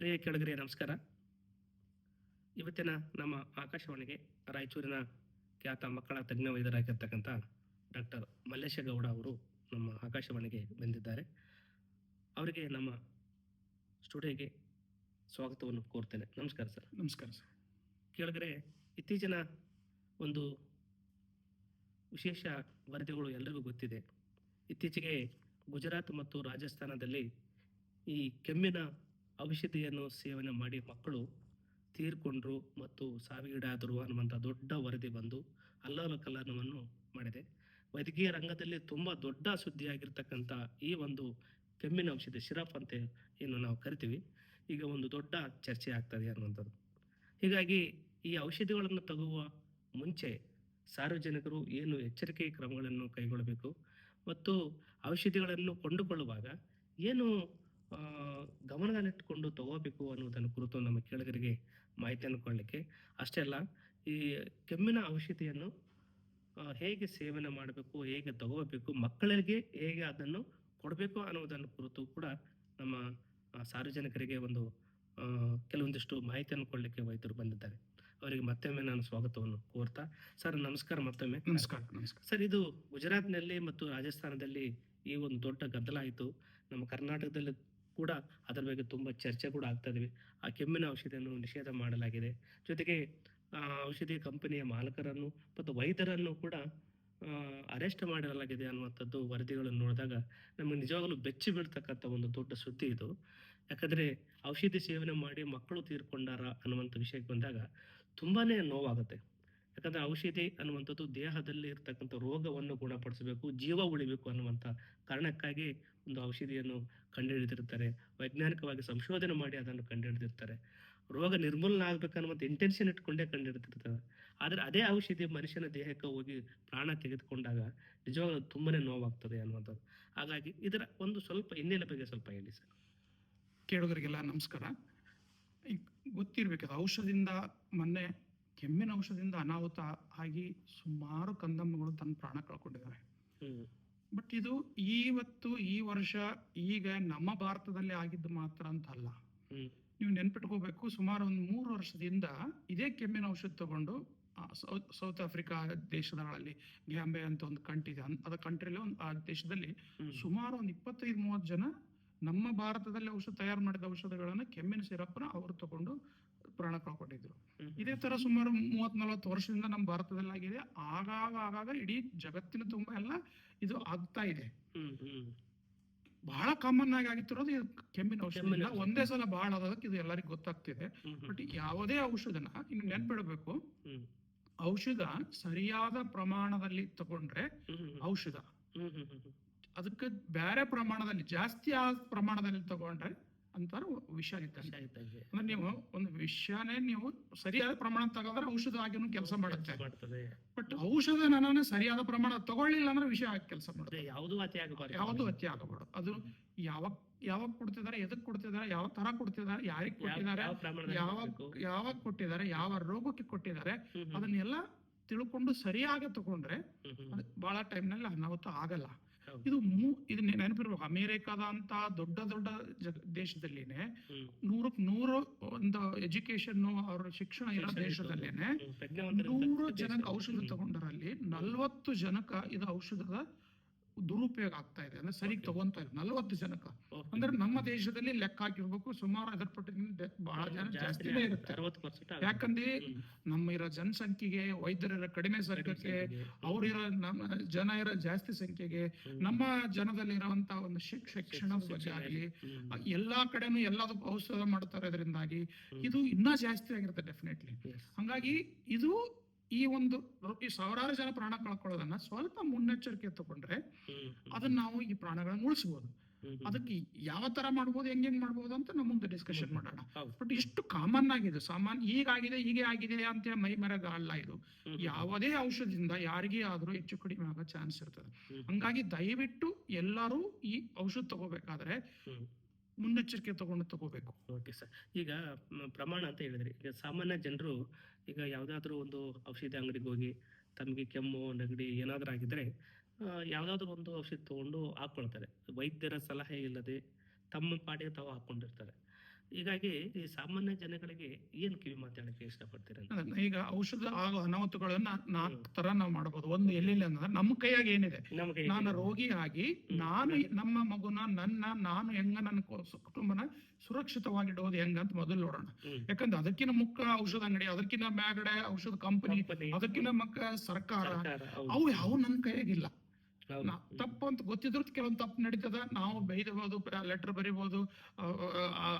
ಪ್ರಿಯ ಕೆಳಗರೆ ನಮಸ್ಕಾರ. ಇವತ್ತಿನ ನಮ್ಮ ಆಕಾಶವಾಣಿಗೆ ರಾಯಚೂರಿನ ಖ್ಯಾತ ಮಕ್ಕಳ ತಜ್ಞ ವೈದ್ಯರಾಗಿರ್ತಕ್ಕಂಥ ಡಾಕ್ಟರ್ ಮಲ್ಲೇಶಗೌಡ ಅವರು ನಮ್ಮ ಆಕಾಶವಾಣಿಗೆ ಬಂದಿದ್ದಾರೆ. ಅವರಿಗೆ ನಮ್ಮ ಸ್ಟುಡಿಯೋಗೆ ಸ್ವಾಗತವನ್ನು ಕೋರ್ತೇನೆ. ನಮಸ್ಕಾರ ಸರ್. ನಮಸ್ಕಾರ ಸರ್. ಕೇಳಿದ್ರೆ ಇತ್ತೀಚಿನ ಒಂದು ವಿಶೇಷ ವರದಿಗಳು ಎಲ್ಲರಿಗೂ ಗೊತ್ತಿದೆ. ಇತ್ತೀಚೆಗೆ ಗುಜರಾತ್ ಮತ್ತು ರಾಜಸ್ಥಾನದಲ್ಲಿ ಈ ಕೆಮ್ಮಿನ ಔಷಧಿಯನ್ನು ಸೇವನೆ ಮಾಡಿ ಮಕ್ಕಳು ತೀರ್ಕೊಂಡ್ರು ಮತ್ತು ಸಾವಿಗೀಡಾದರು ಅನ್ನುವಂಥ ದೊಡ್ಡ ವರದಿ ಬಂದು ಅಲ್ಲೋಲ ಕಲ್ಲನವನ್ನು ಮಾಡಿದೆ. ವೈದ್ಯಕೀಯ ರಂಗದಲ್ಲಿ ತುಂಬ ದೊಡ್ಡ ಸುದ್ದಿಯಾಗಿರ್ತಕ್ಕಂಥ ಈ ಒಂದು ಕೆಮ್ಮಿನ ಔಷಧಿ ಶಿರಫ್ ಅಂತ ಏನು ನಾವು ಕರಿತೀವಿ. ಈಗ ಒಂದು ದೊಡ್ಡ ಚರ್ಚೆ ಆಗ್ತದೆ ಅನ್ನುವಂಥದ್ದು. ಹೀಗಾಗಿ ಈ ಔಷಧಿಗಳನ್ನು ತಗುವ ಮುಂಚೆ ಸಾರ್ವಜನಿಕರು ಏನು ಎಚ್ಚರಿಕೆ ಕ್ರಮಗಳನ್ನು ಕೈಗೊಳ್ಳಬೇಕು ಮತ್ತು ಔಷಧಿಗಳನ್ನು ಕೊಂಡುಕೊಳ್ಳುವಾಗ ಏನು ಗಮನದಲ್ಲಿಟ್ಟುಕೊಂಡು ತಗೋಬೇಕು ಅನ್ನೋದನ್ನು ಕುರಿತು ನಮ್ಮ ಕೆಳಗರಿಗೆ ಮಾಹಿತಿಯನ್ನು ಕೊಡಲಿಕ್ಕೆ ಅಷ್ಟೇ ಅಲ್ಲ ಈ ಕೆಮ್ಮಿನ ಔಷಧಿಯನ್ನು ಹೇಗೆ ಸೇವನೆ ಮಾಡಬೇಕು ಹೇಗೆ ತಗೋಬೇಕು ಮಕ್ಕಳಿಗೆ ಹೇಗೆ ಅದನ್ನು ಕೊಡಬೇಕು ಅನ್ನೋದನ್ನು ಕುರಿತು ಕೂಡ ನಮ್ಮ ಸಾರ್ವಜನಿಕರಿಗೆ ಒಂದು ಕೆಲವೊಂದಿಷ್ಟು ಮಾಹಿತಿಯನ್ನು ಕೊಡಲಿಕ್ಕೆ ವೈದ್ಯರು ಬಂದಿದ್ದಾರೆ. ಅವರಿಗೆ ಮತ್ತೊಮ್ಮೆ ನಾನು ಸ್ವಾಗತವನ್ನು ಕೋರ್ತಾ ಸರ್ ನಮಸ್ಕಾರ ಮತ್ತೊಮ್ಮೆ. ನಮಸ್ಕಾರ ನಮಸ್ಕಾರ. ಸರ್ ಇದು ಗುಜರಾತ್ನಲ್ಲಿ ಮತ್ತು ರಾಜಸ್ಥಾನದಲ್ಲಿ ಈ ಒಂದು ದೊಡ್ಡ ಗದ್ದಲ ಆಯಿತು. ನಮ್ಮ ಕರ್ನಾಟಕದಲ್ಲಿ ಕೂಡ ಅದರ ಬಗ್ಗೆ ತುಂಬ ಚರ್ಚೆ ಕೂಡ ಆಗ್ತಾ ಇದ್ವಿ. ಆ ಕೆಮ್ಮಿನ ಔಷಧಿಯನ್ನು ನಿಷೇಧ ಮಾಡಲಾಗಿದೆ. ಜೊತೆಗೆ ಔಷಧಿ ಕಂಪನಿಯ ಮಾಲಕರನ್ನು ಮತ್ತು ವೈದ್ಯರನ್ನು ಕೂಡ ಅರೆಸ್ಟ್ ಮಾಡಲಾಗಿದೆ ಅನ್ನುವಂಥದ್ದು ವರದಿಗಳನ್ನು ನೋಡಿದಾಗ ನಮಗೆ ನಿಜವಾಗಲೂ ಬೆಚ್ಚಿ ಬೀಳ್ತಕ್ಕಂಥ ಒಂದು ದೊಡ್ಡ ಸುದ್ದಿ ಇದು. ಯಾಕಂದರೆ, ಔಷಧಿ ಸೇವನೆ ಮಾಡಿ ಮಕ್ಕಳು ತೀರ್ಕೊಂಡಾರ ಅನ್ನುವಂಥ ವಿಷಯಕ್ಕೆ ಬಂದಾಗ ತುಂಬಾನೇ ನೋವಾಗುತ್ತೆ. ಯಾಕಂದ್ರೆ ಔಷಧಿ ಅನ್ನುವಂಥದ್ದು ದೇಹದಲ್ಲಿ ಇರ್ತಕ್ಕಂಥ ರೋಗವನ್ನು ಗುಣಪಡಿಸಬೇಕು, ಜೀವ ಉಳಿಬೇಕು ಅನ್ನುವಂಥ ಕಾರಣಕ್ಕಾಗಿ ಒಂದು ಔಷಧಿಯನ್ನು ಕಂಡುಹಿಡಿದಿರ್ತಾರೆ. ವೈಜ್ಞಾನಿಕವಾಗಿ ಸಂಶೋಧನೆ ಮಾಡಿ ಅದನ್ನು ಕಂಡುಹಿಡಿದಿರ್ತಾರೆ. ರೋಗ ನಿರ್ಮೂಲನೆ ಆಗ್ಬೇಕನ್ನುವಂಥ ಇಂಟೆನ್ಷನ್ ಇಟ್ಕೊಂಡೇ ಕಂಡುಹಿಡಿದಿರ್ತಾರೆ ಆದರೆ ಅದೇ ಔಷಧಿ ಮನುಷ್ಯನ ದೇಹಕ್ಕೆ ಹೋಗಿ ಪ್ರಾಣ ತೆಗೆದುಕೊಂಡಾಗ ನಿಜವಾಗ್ಲೂ ತುಂಬಾನೇ ನೋವಾಗ್ತದೆ ಅನ್ನುವಂಥದ್ದು. ಹಾಗಾಗಿ ಇದರ ಒಂದು ಸ್ವಲ್ಪ ಹಿನ್ನೆಲೆ ಬಗ್ಗೆ ಸ್ವಲ್ಪ ಹೇಳಿ ಸರ್. ಕೇಳೋರಿಗೆಲ್ಲ ನಮಸ್ಕಾರ. ಗೊತ್ತಿರ್ಬೇಕು ಔಷಧದಿಂದ ಮೊನ್ನೆ ಕೆಮ್ಮಿನ ಔಷಧದಿಂದ ಅನಾಹುತ ಆಗಿ ಸುಮಾರು ಕಂದಮ್ಮಗಳು ತನ್ನ ಪ್ರಾಣ ಕಳ್ಕೊಂಡಿದ್ದಾರೆ. ಬಟ್ ಇದು ಇವತ್ತು ಈ ವರ್ಷ ಈಗ ನಮ್ಮ ಭಾರತದಲ್ಲಿ ಆಗಿದ್ದು ಮಾತ್ರ ಅಂತ ಅಲ್ಲ ನೀವು ನೆನ್ಪಿಟ್ಕೋಬೇಕು ಸುಮಾರು ಒಂದು ಮೂರು ವರ್ಷದಿಂದ ಇದೇ ಕೆಮ್ಮಿನ ಔಷಧ ತಗೊಂಡು ಸೌತ್ ಸೌತ್ ಆಫ್ರಿಕಾ ದೇಶಗಳಲ್ಲಿ ಗ್ಯಾಂಬೆ ಅಂತ ಒಂದು ಕಂಟ್ರಿ ಇದೆ ಅದ ಕಂಟ್ರಿಲಿ ಒಂದು ಆ ದೇಶದಲ್ಲಿ ಸುಮಾರು ಒಂದು ಇಪ್ಪತ್ತೈದು ಮೂವತ್ತು ಜನ ನಮ್ಮ ಭಾರತದಲ್ಲಿ ಔಷಧ ತಯಾರು ಮಾಡಿದ ಔಷಧಗಳನ್ನ ಕೆಮ್ಮಿನ ಸಿರಪ್ನ ಅವರು ತಗೊಂಡು ಪ್ರಾಣ ಕಳ್ಕೊಂಡಿದ್ರು ಇದೇ ತರ ಸುಮಾರು ಮೂವತ್ ನಲವತ್ತು ವರ್ಷದಿಂದ ನಮ್ಮ ಭಾರತದಲ್ಲಿ ಆಗಿದೆ. ಆಗಾಗ ಆಗಾಗ ಇಡೀ ಜಗತ್ತಿನ ತುಂಬಾ ಎಲ್ಲ ಇದು ಆಗ್ತಾ ಇದೆ. ಬಹಳ ಕಾಮನ್ ಆಗಿ ಆಗಿತ್ತಿರೋದು ಇದು ಕೆಮ್ಮಿನ ಔಷಧ. ಇಲ್ಲ. ಒಂದೇ ಸಲ ಬಹಳ ಆಗೋದಕ್ಕೆ ಇದು ಎಲ್ಲರಿಗೂ ಗೊತ್ತಾಗ್ತಿದೆ. ಬಟ್ ಯಾವುದೇ ಔಷಧನ ಇನ್ನು ನೆನ್ಪಿಡಬೇಕು ಔಷಧ ಸರಿಯಾದ ಪ್ರಮಾಣದಲ್ಲಿ ತಗೊಂಡ್ರೆ ಔಷಧ. ಅದಕ್ಕೆ ಬೇರೆ ಪ್ರಮಾಣದಲ್ಲಿ ಜಾಸ್ತಿ ಆ ಪ್ರಮಾಣದಲ್ಲಿ ತಗೊಂಡ್ರೆ ಅಂತಾರ ವಿಷ ಇದ್ದಂಗೆ ವಿಷ. ಅಂದ್ರೆ ನೀವು ಒಂದು ವಿಷನೇ ನೀವು ಸರಿಯಾದ ಪ್ರಮಾಣ ತಗೊಂಡ್ರೆ ಔಷಧ ಆಗಿನೂ ಕೆಲಸ ಮಾಡುತ್ತೆ. ಬಟ್ ಔಷಧ ನಾನು ಸರಿಯಾದ ಪ್ರಮಾಣ ತಗೊಳ್ಳಿಲ್ಲ ಅಂದ್ರೆ ವಿಷಯ ಆಗಿ ಕೆಲಸ ಮಾಡುತ್ತೆ. ಯಾವುದು ಅತಿ ಆಗಬಾರ್ದು. ಯಾವುದು ಅತಿ ಆಗಬಾರ್ದು. ಅದು ಯಾವಾಗ ಯಾವಾಗ ಕೊಡ್ತಿದ್ದಾರೆ ಎದಕ್ ಕೊಡ್ತಿದ್ದಾರೆ ಯಾವ ತರ ಕೊಡ್ತಿದ್ದಾರೆ ಯಾರಿಗೆ ಕೊಟ್ಟಿದ್ದಾರೆ ಯಾವ ಯಾವಾಗ ಯಾವಾಗ ಕೊಟ್ಟಿದ್ದಾರೆ ಯಾವ ರೋಗಕ್ಕೆ ಕೊಟ್ಟಿದ್ದಾರೆ ಅದನ್ನೆಲ್ಲ ತಿಳ್ಕೊಂಡು ಸರಿಯಾಗಿ ತಗೊಂಡ್ರೆ ಬಹಳ ಟೈಮ್ನಲ್ಲಿ ಅನಾಹುತ ಆಗಲ್ಲ. ಇದು ಇದು ನೆನಪಿರ್ಬೇಕು ಅಮೇರಿಕಾದ ಅಂತ ದೊಡ್ಡ ದೊಡ್ಡ ದೇಶದಲ್ಲಿನೇ. ನೂರಕ್ ನೂರು ಒಂದು ಎಜುಕೇಶನ್ ಅವ್ರ ಶಿಕ್ಷಣ ಇರೋ. ದೇಶದಲ್ಲೇನೆ ನೂರು ಜನಕ್ಕೆ. ಔಷಧ ತಗೊಂಡರಲ್ಲಿ ನಲ್ವತ್ತು ಜನಕ್ಕ ಇದು ಔಷಧದ ದುರುಪಯೋಗ ಆಗ್ತಾ ಇದೆ. ಅಂದ್ರೆ ಸರಿ ತಗೊಂತ ಇದೆ ನಲ್ವತ್ತು ಜನಕ್ಕ ಓಕೆ. ಅಂದ್ರೆ ನಮ್ಮ ದೇಶದಲ್ಲಿ ಲೆಕ್ಕ ಹಾಕಿರ್ಬೇಕು. ಸುಮಾರು ಅದರ ಪಟ್ಟಿಗಿಂತ ಬಹಳ ಜನ ಜಾಸ್ತಿನೇ. ಇರುತ್ತೆ. ಯಾಕಂದ್ರೆ ನಮ್ಮ ಇರೋ ಜನಸಂಖ್ಯೆಗೆ ವೈದ್ಯರ ಕಡಿಮೆ ಸಂಖ್ಯೆಗೆ ಅವ್ರಿರೋ ನಮ್ಮ ಜನ ಇರೋ ಜಾಸ್ತಿ ಸಂಖ್ಯೆಗೆ ನಮ್ಮ ನಮ್ಮ ಜನದಲ್ಲಿರುವಂತ ಒಂದು ಶಿಕ್ಷಣ ಬಗ್ಗೆ ಆಗಲಿ ಎಲ್ಲಾ ಕಡೆನೂ ಎಲ್ಲದಕ್ಕೂ ಔಷಧ ಮಾಡ್ತಾರೆ ಇದರಿಂದಾಗಿ. ಇದು ಇನ್ನೂ ಜಾಸ್ತಿ ಆಗಿರುತ್ತೆ ಡೆಫಿನೆಟ್ಲಿ. ಹಂಗಾಗಿ ಇದು ಈ ಒಂದು ಈ ಸಾವಿರಾರು ಜನ ಪ್ರಾಣ ಕಳ್ಕೊಳ್ಳೋದನ್ನ ಸ್ವಲ್ಪ ಮುನ್ನೆಚ್ಚರಿಕೆ ತಗೊಂಡ್ರೆ ಅದನ್ನ ನಾವು ಈ ಪ್ರಾಣಗಳನ್ನ ಉಳಿಸಬಹುದು. ಅದಕ್ಕೆ ಯಾವ ತರ ಮಾಡ್ಬೋದು ಹೆಂಗ್ ಹೆಂಗ್ ಮಾಡ್ಬೋದು ಅಂತ ನಮ್ಮ ಮುಂದೆ ಡಿಸ್ಕಷನ್ ಮಾಡೋಣ. ಬಟ್ ಇಷ್ಟು ಕಾಮನ್ ಆಗಿದೆ. ಸಾಮಾನ್ಯ ಈಗಾಗಿದೆ ಹೀಗೆ ಆಗಿದೆ ಅಂತ ಮೈ ಮರಗ ಅಲ್ಲ ಇದು. ಯಾವುದೇ ಔಷಧದಿಂದ ಯಾರಿಗೇ ಆದ್ರೂ ಹೆಚ್ಚು ಕಡಿಮೆ ಆಗೋ ಚಾನ್ಸ್ ಇರ್ತದೆ. ಹಂಗಾಗಿ ದಯವಿಟ್ಟು ಎಲ್ಲರೂ ಈ ಔಷಧ ತಗೋಬೇಕಾದ್ರೆ. ಮುನ್ನೆಚ್ಚರಿಕೆ ತಗೊಂಡು ತಗೋಬೇಕು. Okay sir. ಈಗ ಪ್ರಮಾಣ ಅಂತ ಹೇಳಿದ್ರಿ. ಈಗ ಸಾಮಾನ್ಯ ಜನರು ಈಗ ಯಾವುದಾದ್ರೂ ಒಂದು ಔಷಧಿ ಅಂಗಡಿಗೆ ಹೋಗಿ ತಮಗೆ ಕೆಮ್ಮು, ನೆಗಡಿ ಏನಾದರೂ ಆಗಿದ್ರೆ ಯಾವ್ದಾದ್ರು ಒಂದು ಔಷಧಿ ತಗೊಂಡು ಹಾಕ್ಕೊಳ್ತಾರೆ. ವೈದ್ಯರ ಸಲಹೆ ಇಲ್ಲದೆ ತಮ್ಮ ಪಾಡಿಗೆ ತಾವು ಹಾಕ್ಕೊಂಡಿರ್ತಾರೆ. ಹೀಗಾಗಿ ಈ ಸಾಮಾನ್ಯ ಜನಗಳಿಗೆ ಏನ್ ಕಿವಿ ಮಾತಾಡಕ್ಕೆ ಇಷ್ಟಪಡ್ತೀರ? ಈಗ ಔಷಧ ಆಗೋ ಅನಾಹುತಗಳನ್ನ ನಾಲ್ಕು ತರ ನಾವು ಮಾಡಬಹುದು ಒಂದು ಎಲ್ಲಿಲ್ಲ ಅಂದ್ರೆ ನಮ್ಮ ಕೈಯಾಗ ಏನಿದೆ? ನಾನು ರೋಗಿ ಆಗಿ ನಾನು ನಮ್ಮ ಮಗುನ ನನ್ನ ನಾನು ಹೆಂಗ ನನ್ನ ಕುಟುಂಬನ ಸುರಕ್ಷಿತವಾಗಿಡೋದು ಹೆಂಗ ಅಂತ ಮೊದಲು ನೋಡೋಣ. ಯಾಕಂದ್ರೆ ಅದಕ್ಕಿಂತ ಮುಖ್ಯ ಔಷಧ ಅಂಗಡಿ ಅದಕ್ಕಿಂತ ಮ್ಯಾಗಡೆ ಔಷಧ ಕಂಪನಿ ಅದಕ್ಕಿಂತ ಮಕ್ಕ ಸರ್ಕಾರ ಅವು ಯಾವ ನನ್ನ ಕೈಯಾಗಿಲ್ಲ ತಪ್ಪು ಅಂತ ಗೊತ್ತಿದ್ರು ಕೆಲವೊಂದು ತಪ್ಪು ನಡೀತದ. ನಾವು ಬೈದಬಹುದು ಲೆಟರ್ ಬರೀಬಹುದು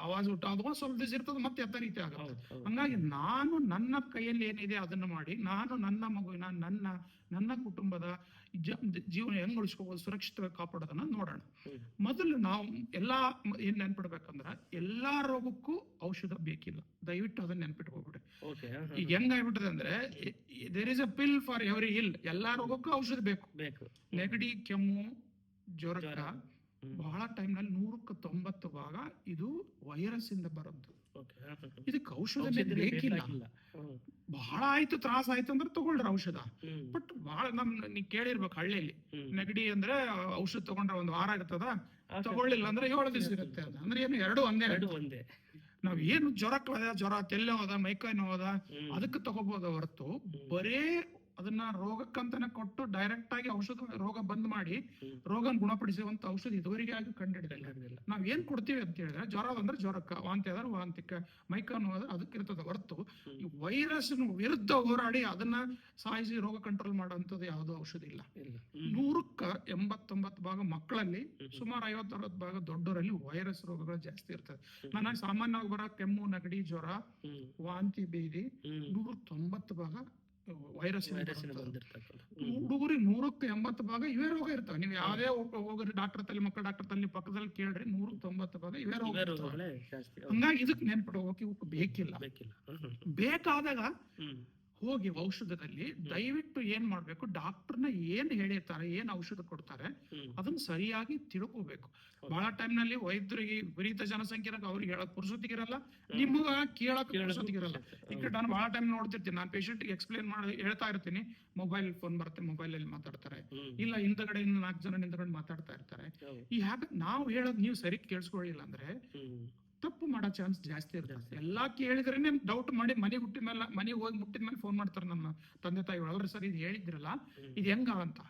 ಅವಾಜ್ ಊಟ ಅದು ಸ್ವಲ್ಪ ದಿವಸ ಇರ್ತದ ಮತ್ತೆ ಎತ್ತ ರೀತಿ ಹೌದು. ಹಂಗಾಗಿ ನಾನು ನನ್ನ ಕೈಯಲ್ಲಿ ಏನಿದೆ ಅದನ್ನು ಮಾಡಿ ನಾನು ನನ್ನ ಮಗುವಿನ ನನ್ನ ನನ್ನ ಕುಟುಂಬದ ಜೀವನ ಹೆಂಗ್ ಉಳಿಸ್ಕೋಬಹುದು ಸುರಕ್ಷಿತವಾಗಿ ಕಾಪಾಡೋದನ್ನ ನೋಡೋಣ. ಮೊದಲು ನಾವು ಎಲ್ಲಾ ಏನ್ ನೆನ್ಪಿಡ್ಬೇಕಂದ್ರ ಎಲ್ಲಾ ರೋಗಕ್ಕೂ ಔಷಧ ಬೇಕಿಲ್ಲ. ದಯವಿಟ್ಟು ಅದನ್ನ ನೆನ್ಪಿಟ್ಕೋಬಿಡ್ರಿ ಈಗ ಹೆಂಗ್ ಆಗ್ಬಿಟ್ಟದೆ ಅಂದ್ರೆ there is a pill for every ill ಎಲ್ಲಾ ರೋಗಕ್ಕೂ ಔಷಧ ಬೇಕು. ಬೇಕು. ನೆಗಡಿ ಕೆಮ್ಮು ಜ್ವರ. ಬಹಳ ಟೈಮ್ನಲ್ಲಿ ನೂರಕ್ಕೆ ತೊಂಬತ್ತು ಭಾಗ ಇದು ವೈರಸ್ ಇಂದ ಬರೋದು. ಇದಕ್ಕೆ ಔಷಧ ಬೇಕಿಲ್ಲ. ಬಹಳ ಆಯ್ತು ತ್ರಾಸ ಆಯ್ತು ಅಂದ್ರೆ ತಗೊಳ್ರಿ ಔಷಧ. ಬಟ್ ಬಹಳ ನಮ್ ನೀವು ಕೇಳಿರ್ಬೇಕು ಹಳ್ಳಿಯಲ್ಲಿ. ನೆಗಡಿ ಅಂದ್ರೆ ಔಷಧ ತಗೊಂಡ್ರೆ ಒಂದ್ ವಾರ ಇರ್ತದ ತಗೊಳ್ಳಿಲ್ಲ ಅಂದ್ರೆ ಏಳು ದಿವಸ ಇರುತ್ತೆ ಅದು. ಅಂದ್ರೆ ಏನು ಎರಡು ಒಂದೇ? ಎರಡು ಒಂದೇ. ನಾವ್ ಏನು ಜ್ವರಕ್ಕೆ ಜ್ವರ ತೆಲ್ಲ ಹೋದ ಮೈಕೈ ನೋದ. ಅದಕ್ಕೆ ತಗೋಬೋದ ಹೊರತು ಬರೇ ಅದನ್ನ ರೋಗಕ್ಕಂತಾನೆ ಕೊಟ್ಟು ಡೈರೆಕ್ಟ್ ಆಗಿ ಔಷಧ ರೋಗ ಬಂದ್ ಮಾಡಿ ರೋಗ ಗುಣಪಡಿಸುವಂತ ಔಷಧ ಇದುವರೆಗೆ ಆಗಿ ಕಂಡಿಡಿದಿಲ್ಲ ಕಂಡಿಡಿದಿಲ್ಲ. ನಾವ್ ಏನ್ ಕೊಡ್ತೀವಿ ಅಂತ ಹೇಳಿದ್ರೆ ಜ್ವರ ಅಂದ್ರೆ ಜ್ವರಕ್ಕ ವಾಂತಿ ಆದ್ರೆ ವಾಂತಿಕ ಮೈಕಾನು ಆದ್ರೆ ಅದಕ್ಕಿರ್ತದ ಹೊರತು ಈ ವೈರಸ್ ವಿರುದ್ಧ ಹೋರಾಡಿ ಅದನ್ನ ಸಾಯಿಸಿ ರೋಗ ಕಂಟ್ರೋಲ್ ಮಾಡುವಂತದ್ದು ಯಾವುದೋ ಔಷಧ ಇಲ್ಲ. ನೂರಕ್ಕ ಎಂಬತ್ತೊಂಬತ್ತು ಭಾಗ ಮಕ್ಕಳಲ್ಲಿ. ಸುಮಾರು ಐವತ್ತರವತ್ತು ಭಾಗ ದೊಡ್ಡವರಲ್ಲಿ ವೈರಸ್ ರೋಗಗಳು ಜಾಸ್ತಿ ಇರ್ತದೆ ನಾನು ನನಗೆ ಸಾಮಾನ್ಯವಾಗಿ ಬರೋ ಕೆಮ್ಮು ನೆಗಡಿ ಜ್ವರ ವಾಂತಿ ಬೇದಿ. ನೂರ ತೊಂಬತ್ತು ಭಾಗ ವೈರಸ್ಸಿನ. ಹ್ಮ್. ಹುಡುಗರಿಗೆ ನೂರಕ್ಕೆ ಎಂಬತ್ತು ಭಾಗ ಇವೇ ರೋಗ ಇರ್ತವೆ. ನೀವು ಯಾವ್ದೇ ಹೋಗ್- ಹೋಗ್ರಿ ಡಾಕ್ಟರ್ ತಲೆ ಮಕ್ಕಳ ಡಾಕ್ಟರ್ ತಲೆ ಪಕ್ಕದಲ್ಲಿ ಕೇಳ್ರಿ ನೂರಕ್ಕೆ ತೊಂಬತ್ತು ಭಾಗ ಇವೇ ರೋಗ. ಹಂಗಾಗಿ ಇದಕ್ಕೆ ನೆನ್ಪಿಟ್ಟು ಇವಕ್ಕೆ ಬೇಕಿಲ್ಲ. ಬೇಕಾದಾಗ. ಹೋಗಿ ಔಷಧದಲ್ಲಿ ದಯವಿಟ್ಟು ಏನ್ ಮಾಡ್ಬೇಕು? ಡಾಕ್ಟರ್ನ ಏನ್ ಹೇಳಿರ್ತಾರೆ ಏನ್ ಔಷಧ ಕೊಡ್ತಾರೆ. ಅದನ್ನ ಸರಿಯಾಗಿ ತಿಳ್ಕೋಬೇಕು. ಬಹಳ ಟೈಮ್ನಲ್ಲಿ ವೈದ್ಯರಿಗೆ ವಿಪರೀತ ಜನಸಂಖ್ಯೆ ಅವ್ರಿಗೆ ಹೇಳಕ್ ಪುರುಸೊತ್ತಿಗಿರಲ್ಲ. ನಿಮ್ಗ ಕೇಳಕ್ ಪುರುಸೊತ್ತಿಗಿರಲ್ಲ. ಈ ಕಡೆ ನಾನು ಬಹಳ ಟೈಮ್ ನೋಡ್ತಿರ್ತೀನಿ. ನಾನು ಪೇಷಂಟ್ ಎಕ್ಸ್ಪ್ಲೇನ್ ಮಾಡಿ ಹೇಳ್ತಾ ಇರ್ತೀನಿ. ಮೊಬೈಲ್ ಫೋನ್ ಬರುತ್ತೆ ಮೊಬೈಲ್ ಅಲ್ಲಿ ಮಾತಾಡ್ತಾರೆ. ಇಲ್ಲ ಹಿಂದಗಡೆ ನಾಲ್ಕು ಜನ ನಿಂತ್ಕೊಂಡು ಮಾತಾಡ್ತಾ ಇರ್ತಾರೆ. ಈ ಹ್ಯಾಕ್ ನಾವು ಹೇಳೋದ್ ನೀವು ಸರಿ ಕೇಳಿಸ್ಕೊಳ್ಳಿಲ್ಲ ಅಂದ್ರೆ. ತಪ್ಪು ಮಾಡೋ ಚಾನ್ಸ್ ಜಾಸ್ತಿ ಇರ್ತದೆ. ಎಲ್ಲಾ ಕೇಳಿದ್ರೇನೆ ಡೌಟ್ ಮಾಡಿ ಮನೆಗೆ ಹುಟ್ಟಿದ ಮೇಲೆ ಮನೆಗೆ ಹೋಗಿ ಮುಟ್ಟಿದ ಮೇಲೆ ಫೋನ್ ಮಾಡ್ತಾರೆ ನಮ್ಮ ತಂದೆ ತಾಯಿ ಅಲ್ರಿ ಸರ್ ಇದು ಹೇಳಿದ್ರಲ್ಲ. ಇದು ಹೆಂಗ ಅಂತ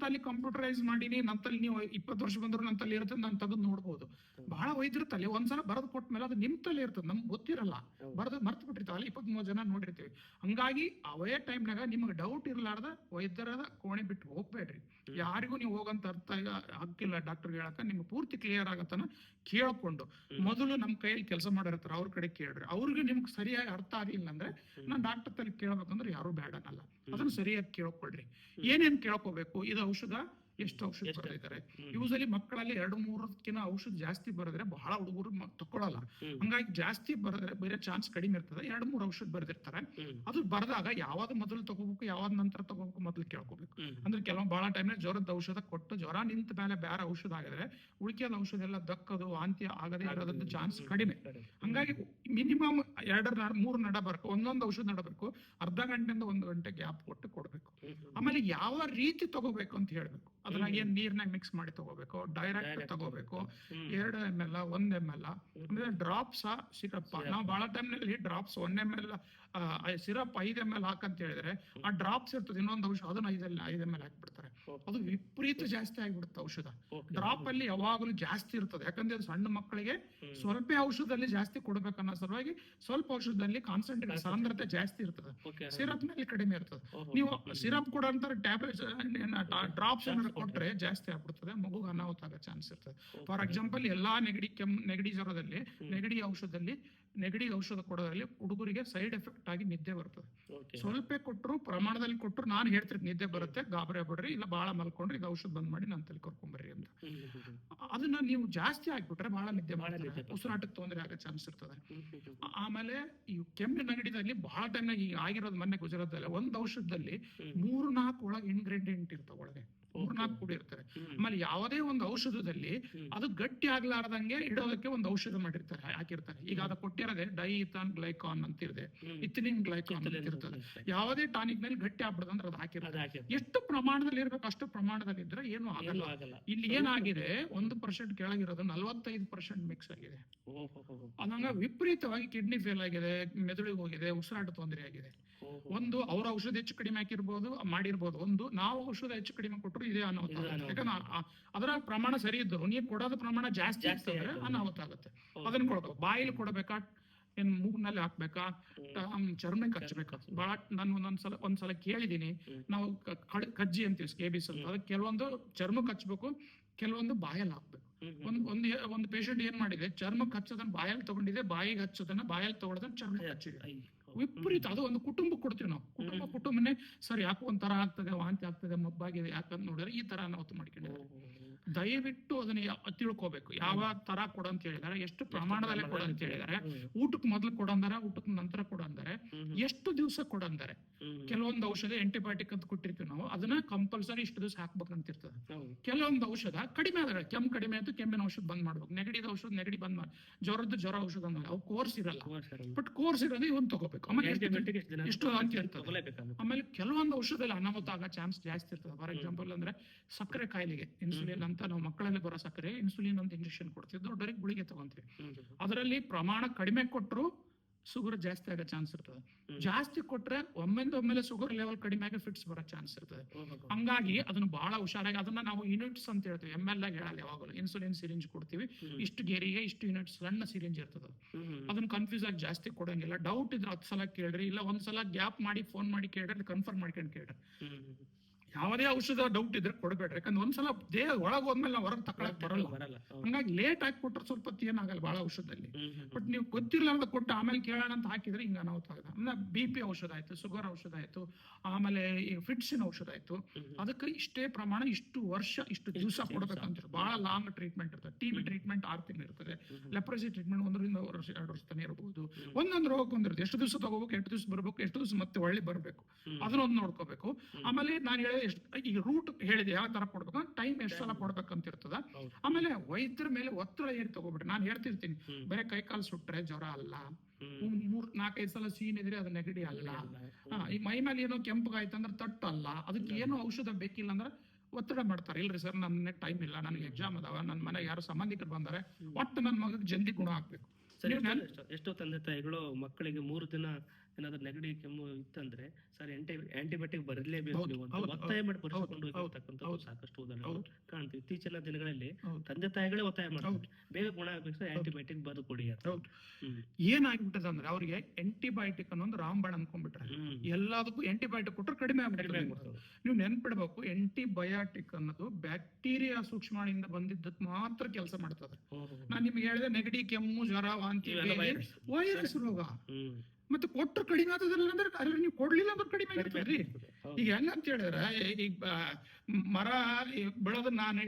ತಲೆ ಕಂಪ್ಯೂಟರೈಸ್ ಮಾಡೀನಿ ನಂತಲ್ಲಿ ತಲೆ ನೀವು ಇಪ್ಪತ್ತು ವರ್ಷ ಬಂದ್ರು ನನ್ನ ತಲೆ ಇರ್ತದೆ ನಾನು ತೆಗೆದು ನೋಡ್ಬೋದು. ಬಹಳ ವೈದ್ಯರ ತಲೆ ಒಂದ್ಸಲ ಬರೆದು ಕೊಟ್ಟ ಮೇಲೆ ಅದು ನಿಮ್ ತಲೆ ಇರ್ತದೆ ನಮ್ಗೆ ಗೊತ್ತಿರಲ್ಲ. ಬರೆದು ಮರ್ತು ಬಿಟ್ಟಿರ್ತಾವೆ ಅಲ್ಲಿ ಇಪ್ಪತ್ತ್ ಮೂರು ಜನ ನೋಡಿರ್ತೀವಿ. ಹಂಗಾಗಿ ಅವೇ ಟೈಮ್ನಾಗ ನಿಮ್ಗೆ ಡೌಟ್ ಇರಲಾರ್ದ ವೈದ್ಯರದ ಕೋಣೆ ಬಿಟ್ಟು ಹೋಗ್ಬೇಡ್ರಿ. ಯಾರಿಗೂ ನೀವು ಹೋಗಂತ ಅರ್ಥ ಹಕ್ಕಿಲ್ಲ ಡಾಕ್ಟರ್ ಹೇಳಕ ನಿಮ್ಗೆ ಪೂರ್ತಿ ಕ್ಲಿಯರ್ ಆಗತ್ತನ ಕೇಳ್ಕೊಂಡು. ಮೊದಲು ನಮ್ಮ ಕೈಯಲ್ಲಿ ಕೆಲಸ ಮಾಡಿರ್ತಾರೆ ಅವ್ರ ಕಡೆ ಕೇಳ್ರಿ. ಅವ್ರಿಗೆ ನಿಮ್ಗೆ ಸರಿಯಾಗಿ ಅರ್ಥ ಆಗಿಲ್ಲ ಅಂದ್ರೆ ನಾನು ಡಾಕ್ಟರ್ ತಲೆ ಕೇಳ್ಬೇಕಂದ್ರೆ ಯಾರು ಬೇಡ ಅನ್ನಲ್ಲ. ಅದನ್ನ ಸರಿಯಾಗಿ ಕೇಳ್ಕೊಳ್ರಿ. ಏನೇನ್ ಕೇಳ್ಕೋಬೇಕು ಇದು ಔಷಧ ಎಷ್ಟು ಔಷಧ? ಬರೆದಿದ್ದಾರೆ. ಯೂಸಲಿ ಮಕ್ಕಳಲ್ಲಿ ಎರಡು ಮೂರಕ್ಕಿಂತ ಔಷಧ ಜಾಸ್ತಿ ಬರೆದ್ರೆ ಬಹಳ ಹುಡುಗರು ತಕ್ಕೊಳ್ಳಲ್ಲ ಹಂಗಾಗಿ ಜಾಸ್ತಿ ಬರೆದ್ರೆ ಬೇರೆ ಚಾನ್ಸ್ ಕಡಿಮೆ ಇರ್ತದೆ. ಎರಡು ಮೂರು ಔಷಧ ಬರೆದಿರ್ತಾರೆ. ಅದು ಬರೆದಾಗ ಯಾವಾಗ ಮೊದಲು ತಗೋಬೇಕು ಯಾವಾಗ ನಂತರ ತಗೋಬೇಕು ಮೊದಲು ಕೇಳ್ಕೋಬೇಕು. ಅಂದ್ರೆ ಕೆಲವೊಂದು ಬಹಳ ಟೈಮ್ ಜ್ವರದ ಔಷಧ ಕೊಟ್ಟು ಜ್ವರ ನಿಂತ ಮೇಲೆ ಬೇರೆ ಔಷಧ ಆಗಿದ್ರೆ ಉಳಿಕೆದ ಔಷಧ ಎಲ್ಲ ದಕ್ಕದು ವಾಂತಿ ಆಗದೆ ಇರೋದಂತ ಚಾನ್ಸ್ ಕಡಿಮೆ. ಹಂಗಾಗಿ ಮಿನಿಮಮ್ ಎರಡರ ನಡ ಮೂರು ನಡಬಾರ್ಕು ಒಂದೊಂದು ಔಷಧ ನಡಬೇಕು ಅರ್ಧ ಗಂಟೆಯಿಂದ ಒಂದು ಗಂಟೆ ಗ್ಯಾಪ್ ಕೊಟ್ಟು ಕೊಡ್ಬೇಕು. ಆಮೇಲೆ ಯಾವ ರೀತಿ ತಗೋಬೇಕು ಅಂತ ಹೇಳ್ಬೇಕು. ಹ್ಮ್. ಏನ್ ನೀರ್ನಾಗ ಮಿಕ್ಸ್ ಮಾಡಿ ತಗೋಬೇಕು ಡೈರೆಕ್ಟ್ ತಗೋಬೇಕು. ಎರಡು ಎಂ ಎಲ್ ಒಂದ್ ಎಂ ಎಲ್. ಅಂದ್ರೆ ಡ್ರಾಪ್ಸ್ ಸಿರಪ್. ನಾವು ಬಹಳ ಟೈಮ್ನಲ್ಲಿ drops one M L syrup ಐದ್ ಎಂ ಎಲ್ ಹಾಕಂತ ಹೇಳಿದ್ರೆ ಆ ಡ್ರಾಪ್ಸ್ ಇರ್ತದೆ ಇನ್ನೊಂದು ಔಷಧ ಅದನ್ನ ಐದಲ್ಲಿ ಐದ್ ಎಂ ಎಲ್ ಹಾಕ್ಬಿಡ್ತಾರೆ. ಅದು ವಿಪರೀತ ಜಾಸ್ತಿ ಆಗಿಬಿಡುತ್ತೆ ಔಷಧ. ಡ್ರಾಪ್ ಅಲ್ಲಿ ಯಾವಾಗಲೂ ಜಾಸ್ತಿ ಇರ್ತದೆ. ಯಾಕಂದ್ರೆ ಅದು ಸಣ್ಣ ಮಕ್ಕಳಿಗೆ. ಸ್ವಲ್ಪ ಔಷಧದಲ್ಲಿ ಜಾಸ್ತಿ ಕೊಡ್ಬೇಕನ್ನೋ ಸಲುವಾಗಿ ಸ್ವಲ್ಪ ಔಷಧದಲ್ಲಿ ಕಾನ್ಸಂಟ್ರೇಟ್ ಸಾಂದ್ರತೆ ಜಾಸ್ತಿ ಇರ್ತದೆ. ಸಿರಪ್ನಲ್ಲಿ ಕಡಿಮೆ ಇರ್ತದೆ. ನೀವು. ಸಿರಪ್ ಕೂಡ ಅಂತಾರೆ ಟ್ಯಾಬ್ಲೆಟ್ಸ್ ಡ್ರಾಪ್ಸ್ ಏನಾದ್ರು. ಕೊಟ್ರೆ. ಜಾಸ್ತಿ ಆಗ್ಬಿಡ್ತದೆ ಮಗುಗೆ ಅನಾಹುತ ಆಗೋ ಚಾನ್ಸ್ ಇರ್ತದೆ. ಫಾರ್ ಎಕ್ಸಾಂಪಲ್ ಎಲ್ಲಾ ನೆಗಡಿ ಕೆಮ್ಮು ನೆಗಡಿ ಜ್ವರದಲ್ಲಿ ನೆಗಡಿ ಔಷಧದಲ್ಲಿ ನೆಗಡಿ ಔಷಧ ಕೊಡೋದ್ರಲ್ಲಿ ಹುಡುಗರಿಗೆ ಸೈಡ್ ಎಫೆಕ್ಟ್ ಆಗಿ ನಿದ್ದೆ ಬರ್ತದೆ. ಸ್ವಲ್ಪ ಕೊಟ್ಟರು ಪ್ರಮಾಣದಲ್ಲಿ ಕೊಟ್ಟರು ನಾನು ಹೇಳ್ತಿರ್ತೀನಿ ನಿದ್ದೆ ಬರುತ್ತೆ ಗಾಬರಿ ಬಿಡ್ರಿ ಇಲ್ಲ ಬಹಳ ಮಲ್ಕೊಂಡ್ರಿ ಈಗ ಔಷಧ ಬಂದ್ ಮಾಡಿ ನಾನು ತಲೆ ಕರ್ಕೊಂಬರ್ರಿ ಅಂತ. ಅದನ್ನ ನೀವು ಜಾಸ್ತಿ ಆಗ್ಬಿಟ್ರೆ ಬಹಳ ನಿದ್ದೆ ಮಾಡಿ ಮಾಡ್ತಾರೆ. ಉಸಿರಾಟಕ್ಕೆ ತೊಂದರೆ ಆಗೋ ಚಾನ್ಸ್ ಇರ್ತದೆ. ಆಮೇಲೆ ಈ ಕೆಮ್ಮು ನೆಗಡಿದಲ್ಲಿ ಬಹಳ ಟೈಮ್ ಈಗ ಆಗಿರೋದು ಮೊನ್ನೆ ಗುಜರಾತಲ್ಲಿ ಒಂದ್ ಔಷಧದಲ್ಲಿ ಮೂರು ನಾಲ್ಕು ಒಳಗೆ ಇಂಗ್ರೀಡಿಯೆಂಟ್ ಇರ್ತಾವ ಒಳಗೆ. ಮೂರ್ನಾಲ್ಕು ಕೂಡಿರ್ತಾರೆ. ಆಮೇಲೆ ಯಾವುದೇ ಒಂದು ಔಷಧದಲ್ಲಿ ಅದು ಗಟ್ಟಿ ಆಗ್ಲಾರ್ದಂಗೆ ಇಡೋದಕ್ಕೆ ಒಂದು ಔಷಧ ಮಾಡಿರ್ತಾರೆ ಹಾಕಿರ್ತಾರೆ. ಈಗ ಅದು ಕೊಟ್ಟಿರೋದೇ ಡೈಥಾನ್ ಗ್ಲೈಕಾನ್ ಅಂತ ಇದೆ. ಇಥಿಲಿನ್ ಗ್ಲೈಕಾನ್ ಅಂತ ಇರ್ತದೆ ಯಾವುದೇ ಟಾನಿಕ್ ಮೇಲೆ ಗಟ್ಟಿ ಆಗ್ಬಿಡದಂದ್ರೆ ಅದು ಹಾಕಿರ್ತಾರೆ. ಎಷ್ಟು ಪ್ರಮಾಣದಲ್ಲಿ ಇರ್ಬೇಕು ಅಷ್ಟು ಪ್ರಮಾಣದಲ್ಲಿ ಇದ್ರೆ ಏನು ಆಗಲ್ಲ. ಇಲ್ಲಿ ಏನಾಗಿದೆ? ಒಂದು ಪರ್ಸೆಂಟ್ ಕೆಳಗಿರೋದು ನಲವತ್ತೈದು ಪರ್ಸೆಂಟ್ ಮಿಕ್ಸ್ ಆಗಿದೆ. ಅದಂಗ ವಿಪರೀತವಾಗಿ ಕಿಡ್ನಿ ಫೇಲ್ ಆಗಿದೆ ಮೆದುಳಿಗೆ ಹೋಗಿದೆ ಉಸಿರಾಟ ತೊಂದರೆ ಆಗಿದೆ. ಒಂದು ಅವ್ರ ಔಷಧ ಹೆಚ್ಚು ಕಡಿಮೆ ಹಾಕಿರ್ಬೋದು ಮಾಡಿರ್ಬೋದು. ಒಂದು ನಾವು ಔಷಧ ಹೆಚ್ಚು ಕಡಿಮೆ ಕೊಟ್ಟರು ಇದೇ ಅನಾಹುತ ಯಾಕಂದ್ರೆ ಅದರ ಪ್ರಮಾಣ ಸರಿ ಇದ್ದು ನೀವು ಕೊಡೋದ ಪ್ರಮಾಣ ಜಾಸ್ತಿ ಆಗ್ತದೆ ಅನಾಹುತ ಆಗುತ್ತೆ. ಅದನ್ನ ಕೊಡ್ಬೇಕು. ಬಾಯಿಲಿ ಕೊಡಬೇಕಾ? ಏನ್ ಮೂಗ್ನಲ್ಲಿ ಹಾಕ್ಬೇಕಾ. ಚರ್ಮಕ್ಕೆ ಹಚ್ಬೇಕಾ ಬಹಳ ನಾನು ಒಂದೊಂದ್ಸಲ ಒಂದ್ಸಲ ಕೇಳಿದೀನಿ. ನಾವು ಕಜ್ಜಿ ಅಂತೀವಿ ಸ್ಕೇಬಿಸ್ ಅಂತ. ಅದಕ್ಕೆ ಕೆಲವೊಂದು ಚರ್ಮಕ್ಕೆ ಹಚ್ಬೇಕು ಕೆಲವೊಂದು ಬಾಯಲ್ಲಿ ಹಾಕ್ಬೇಕು. ಒಂದ್ ಒಂದ್ ಒಂದು ಪೇಷಂಟ್ ಏನ್ ಮಾಡಿದೆ? ಚರ್ಮಕ್ಕೆ ಹಚ್ಚೋದನ್ನ ಬಾಯಲ್ಲಿ ತಗೊಂಡಿದೆ ಬಾಯಿಗೆ ಹಚ್ಚೋದನ್ನ ಬಾಯಲ್ಲಿ ತಗೊಳ್ಳೋದನ್ನ ಚರ್ಮಕ್ಕೆ ಹಚ್ಚಿದೆ. ವಿಪರೀತ ಅದು ಒಂದು ಕುಟುಂಬ ಕೊಡ್ತೀವಿ ನಾವು ಕುಟುಂಬ. ಕುಟುಂಬನೇ ಸರ್ ಯಾಕೋ ಒಂಥರ ಆಗ್ತದೆ ವಾಂತಿ ಆಗ್ತದೆ ಮಬ್ಬಾಗಿದೆ ಯಾಕಂತ ನೋಡಿದ್ರೆ ಈ ತರ ಅನಾಹುತ ಮಾಡ್ಕೊಂಡಿದ್ದಾರೆ. ದಯವಿಟ್ಟು ಅದನ್ನ ತಿಳ್ಕೋಬೇಕು. ಯಾವ ತರ ಕೊಡು ಅಂತ ಹೇಳಿದಾರೆ ಎಷ್ಟು ಪ್ರಮಾಣದಲ್ಲಿ ಕೊಡ ಅಂತ ಹೇಳಿದಾರೆ. ಊಟಕ್ಕೆ ಮೊದಲು ಕೊಡಂದಾರೆ ಊಟಕ್ಕೆ ನಂತರ ಕೊಡಂದಾರೆ. ಎಷ್ಟು ದಿವಸ ಕೊಡಂದಾರೆ. ಕೆಲವೊಂದು ಔಷಧ ಆಂಟಿಬಯೋಟಿಕ್ ಅಂತ ಕೊಟ್ಟಿರ್ತೀವಿ ನಾವು ಅದನ್ನ ಕಂಪಲ್ಸರಿ ಇಷ್ಟು ದಿವಸ ಹಾಕ್ಬೇಕಂತ ಇರ್ತದೆ. ಕೆಲವೊಂದು ಔಷಧ ಕಡಿಮೆ ಆದ್ರೆ ಕೆಮ್ಮ ಕಡಿಮೆ ಆಯ್ತು ಕೆಮ್ಮಿನ ಔಷಧ ಬಂದ್ ಮಾಡ್ಬೇಕು. ನೆಗಡಿದ ಔಷಧ ನೆಗಡಿ ಬಂದ್ ಮಾಡಿ ಜ್ವರದ್ದು ಜ್ವರ ಔಷಧ ಅಂದ್ರೆ ಅವು ಕೋರ್ಸ್ ಇರಲ್ಲ. ಬಟ್ ಕೋರ್ಸ್ ಇರೋದು ಇವನ್ ತಗೋಬೇಕು. ಆಮೇಲೆ ಎಷ್ಟು ಅಂತ ಇರ್ತದೆ. ಆಮೇಲೆ ಕೆಲವೊಂದು ಔಷಧದಲ್ಲಿ ಅನಾಹುತ ಆಗ ಚಾನ್ಸ್ ಜಾಸ್ತಿ ಇರ್ತದೆ. ಫಾರ್ ಎಕ್ಸಾಂಪಲ್ ಅಂದ್ರೆ ಸಕ್ಕರೆ ಕಾಯಿಲೆಗೆ ಇನ್ಸುಲಿನ್ ಅಂತ ನಾವು ಮಕ್ಕಳಲ್ಲಿ ಬರೋ ಸಕ್ಕರೆ ಇನ್ಸುಲಿನ್ ಅಂತ ಇಂಜೆಕ್ಷನ್ ಕೊಡ್ತೀವಿ ದೊಡ್ಡವರಿಗೆ ಗುಳಿಗೆ ತಗೊಂತೀವಿ. ಅದರಲ್ಲಿ ಪ್ರಮಾಣ ಕಡಿಮೆ ಕೊಟ್ಟರು ಶುಗರ್ ಜಾಸ್ತಿ ಆಗೋ ಚಾನ್ಸ್ ಇರ್ತದೆ. ಜಾಸ್ತಿ ಕೊಟ್ರೆ ಒಮ್ಮೆಂದ ಒಮ್ಮೆಲೆ ಶುಗರ್ ಲೆವೆಲ್ ಕಡಿಮೆ ಆಗಿ ಫಿಟ್ಸ್ ಬರೋ ಚಾನ್ಸ್ ಇರ್ತದೆ. ಹಂಗಾಗಿ ಅದನ್ನ ಬಹಳ ಹುಷಾರಾಗಿ ಅದನ್ನ ನಾವು ಯೂನಿಟ್ಸ್ ಅಂತ ಹೇಳ್ತೀವಿ. ಎಂ ಎಲ್ ಆಗಿ ಹೇಳಲ್ಲ ಯಾವಾಗಲೂ. ಇನ್ಸುಲಿನ್ ಸಿರಿಂಜ್ ಕೊಡ್ತೀವಿ. ಇಷ್ಟು ಗೆರಿಗೆ ಇಷ್ಟು ಯೂನಿಟ್ ಸಣ್ಣ ಸಿರಿಂಜ್ ಇರ್ತದೆ. ಅದನ್ನ ಕನ್ಫ್ಯೂಸ್ ಆಗಿ ಜಾಸ್ತಿ ಕೊಡಂಗಿಲ್ಲ. ಡೌಟ್ ಇದ್ರೆ ಹತ್ತು ಸಲ ಕೇಳ್ರಿ. ಇಲ್ಲ ಒಂದ್ಸಲ ಗ್ಯಾಪ್ ಮಾಡಿ ಫೋನ್ ಮಾಡಿ ಕೇಳ್ರಿ ಕನ್ಫರ್ಮ್ ಮಾಡ್ಕೊಂಡು ಕೇಳ್ರಿ. ಯಾವುದೇ ಔಷಧ ಡೌಟ್ ಇದ್ರೆ ಕೊಡ್ಬೇಡ್ರಿ. ಯಾಕಂದ್ರೆ ಒಂದ್ಸಲ ದೇಹ ಒಳಗ್ ಹೋದ್ಮೇಲೆ ನಾವು ಹೊರಗೆ ತಕೊಳಕ್ ಬರಲ್ಲ. ಹಂಗಾಗಿ ಲೇಟ್ ಆಗಿ ಕೊಟ್ರೆ ಸ್ವಲ್ಪ ಏನಾಗಲ್ಲ ಬಹಳ ಔಷಧದಲ್ಲಿ ಬಟ್ ನೀವು ಗೊತ್ತಿರ್ಲಾರ್ದ ಕೊಟ್ಟು ಆಮೇಲೆ ಕೇಳೋಣ ಅಂತ ಹಾಕಿದ್ರೆ ಹಿಂಗ ಅನಾಹುತ ಆಗಲ್ಲ ಅಂದ್ರೆ ಬಿ ಪಿ ಔಷಧ ಆಯ್ತು ಶುಗರ್ ಔಷಧ ಆಯ್ತು ಆಮೇಲೆ ಈ ಫಿಟ್ಸಿನ ಔಷಧ ಆಯ್ತು. ಅದಕ್ಕೆ ಇಷ್ಟೇ ಪ್ರಮಾಣ ಇಷ್ಟು ವರ್ಷ ಇಷ್ಟು ದಿವಸ. ಕೊಡ್ಬೇಕಂತ ಬಹಳ ಲಾಂಗ್ ಟ್ರೀಟ್ಮೆಂಟ್ ಇರ್ತದೆ. ಟಿ ಬಿ ಟ್ರೀಟ್ಮೆಂಟ್ ಆರು ತಿಂಗಳು ಇರ್ತದೆ. ಲೆಪ್ರಸಿ ಟ್ರೀಟ್ಮೆಂಟ್ ಒಂದರಿಂದ ವರ್ಷ ಎರಡು ವರ್ಷ ತಾನೇ ಇರಬಹುದು. ಒಂದೊಂದು ರೋಗಕ್ಕೆ ಒಂದಿರುತ್ತೆ ಎಷ್ಟು ದಿವಸ ತಗೋಬೇಕು ಎಷ್ಟು ದಿವಸ ಬರಬೇಕು ಎಷ್ಟು ದಿವಸ ಮತ್ತೆ ಒಳ್ಳೆ ಬರಬೇಕು. ಅದನ್ನೊಂದು ನೋಡ್ಕೋಬೇಕು. ಆಮೇಲೆ ನಾನು ಹೇಳಿದೆ ಎಷ್ಟು ಈ ರೂಟ್ ಹೇಳಿದೆ ಯಾವ ತರ ಕೊಡ್ಬೇಕು ಟೈಮ್ ಎಷ್ಟು ಸಲ ಕೊಡ್ಬೇಕಂತ ಇರ್ತದ. ಆಮೇಲೆ ವೈದ್ಯರ ಮೇಲೆ ಒತ್ತಡ ಏನ್ ತಗೋಬಿಟ್ರೆ ನಾನು ಹೇಳ್ತಿರ್ತೀನಿ. ಬರೇ ಕೈ ಕಾಲು ಸುಟ್ರೆ ಜ್ವರ ಅಲ್ಲ. ಮೂರ್- ನಾಲ್ಕೈದು ಸಲ ಸೀನ್ ಇದ್ರೆ ಅದು ನೆಗಡಿ ಅಲ್ಲ. ಈ ಮೈ ಮೇಲೆ ಏನೋ ಕೆಂಪಗಾಯ್ತು ಅಂದ್ರೆ ತಟ್ಟು ಅಲ್ಲ. ಅದಕ್ಕೆ ಏನೋ ಔಷಧ ಬೇಕಿಲ್ಲ ಅಂದ್ರೆ ಒತ್ತಡ ಮಾಡ್ತಾರೆ. ಇಲ್ರಿ ಸರ್ ನನ್ನ ಟೈಮ್ ಇಲ್ಲ. ನನಗೆ ಎಕ್ಸಾಮ್ ಅದಾವ. ನನ್ನ ಮನೆ ಯಾರು ಸಂಬಂಧಿಕರು ಬಂದರೆ. ಒಟ್ಟು ನನ್ನ ಮಗಗೆ ಜಲ್ದಿ ಗುಣ ಆಗ್ಬೇಕು. ಎಷ್ಟೋ ತಂದೆ ತಾಯಿಗಳು ಮಕ್ಕಳಿಗೆ ಮೂರು ದಿನ ಏನಾದ್ರು ನೆಗಡಿ ಕೆಮ್ಮು ಇತ್ತಂದ್ರೆ ಸರ್ ಆಂಟಿ ಆಂಟಿಬಯೋಟಿಕ್ ಬರಲೇಬೇಕು ಹೌದು, ನೀವು ಅಂತ ಒತ್ತಾಯ ಮಾಡಿ ಬರ್ಸ್ಕೊಂಡು. ಸಾಕಷ್ಟು ಉದಾಹರಣೆಗಳು. ಕಾಣ್ತೀವಿ ಇತ್ತೀಚಿನ ದಿನಗಳಲ್ಲಿ ತಂದೆ ತಾಯಿಗಳೇ ಒತ್ತಾಯ ಮಾಡ್ತಾರೆ ಬೇಗ ಗುಣ ಆಗ್ಬೇಕು ಸರ್ ಆಂಟಿಬಯೋಟಿಕ್ ಬರೆದು ಕೊಡಿ ಅಂತ. ಏನಾಗ್ಬಿಟ್ಟದ ಅಂದ್ರೆ ಅವ್ರಿಗೆ ಆಂಟಿಬಯೋಟಿಕ್ ಅನ್ನೋ ಒಂದು ರಾಮಬಾಣ ಅನ್ಕೊಂಡ್ಬಿಟ್ರೆ. ಎಲ್ಲದಕ್ಕೂ ಆಂಟಿಬಯೋಟಿಕ್ ಕೊಟ್ಟರೆ ಕಡಿಮೆ ಆಗ್ಬಿಟ್ಟಿದೆ. ನೀವು ನೆನ್ಪಿಡ್ಬೇಕು ಆಂಟಿಬಯೋಟಿಕ್ ಅನ್ನೋದು ಬ್ಯಾಕ್ಟೀರಿಯಾ ಸೂಕ್ಷ್ಮಾಣಿಯಿಂದ ಬಂದಿದ್ದಕ್ಕೆ ಮಾತ್ರ ಕೆಲಸ ಮಾಡ್ತದೆ ನಾನು ನಿಮ್ಗೆ ಹೇಳಿದೆ ನೆಗಡಿ ಕೆಮ್ಮು ಜ್ವರ ವಾಂತಿ ವೈರಸ್ ರೋಗ. ಮತ್ತೆ ಕೊಟ್ಟರು ಕಡಿಮೆ ಆಗ್ತದಲ್ಲ ಅಂದ್ರೆ ನೀವು ಕೊಡ್ಲಿಲ್ಲ ಅಂದ್ರೆ ಕಡಿಮೆ. ಹೌದು. ಈಗ ಹೆಂಗಂತ ಹೇಳಿದ್ರೆ ಈಗ ಮರ ಈ ಬೆಳೆದ ನಾನು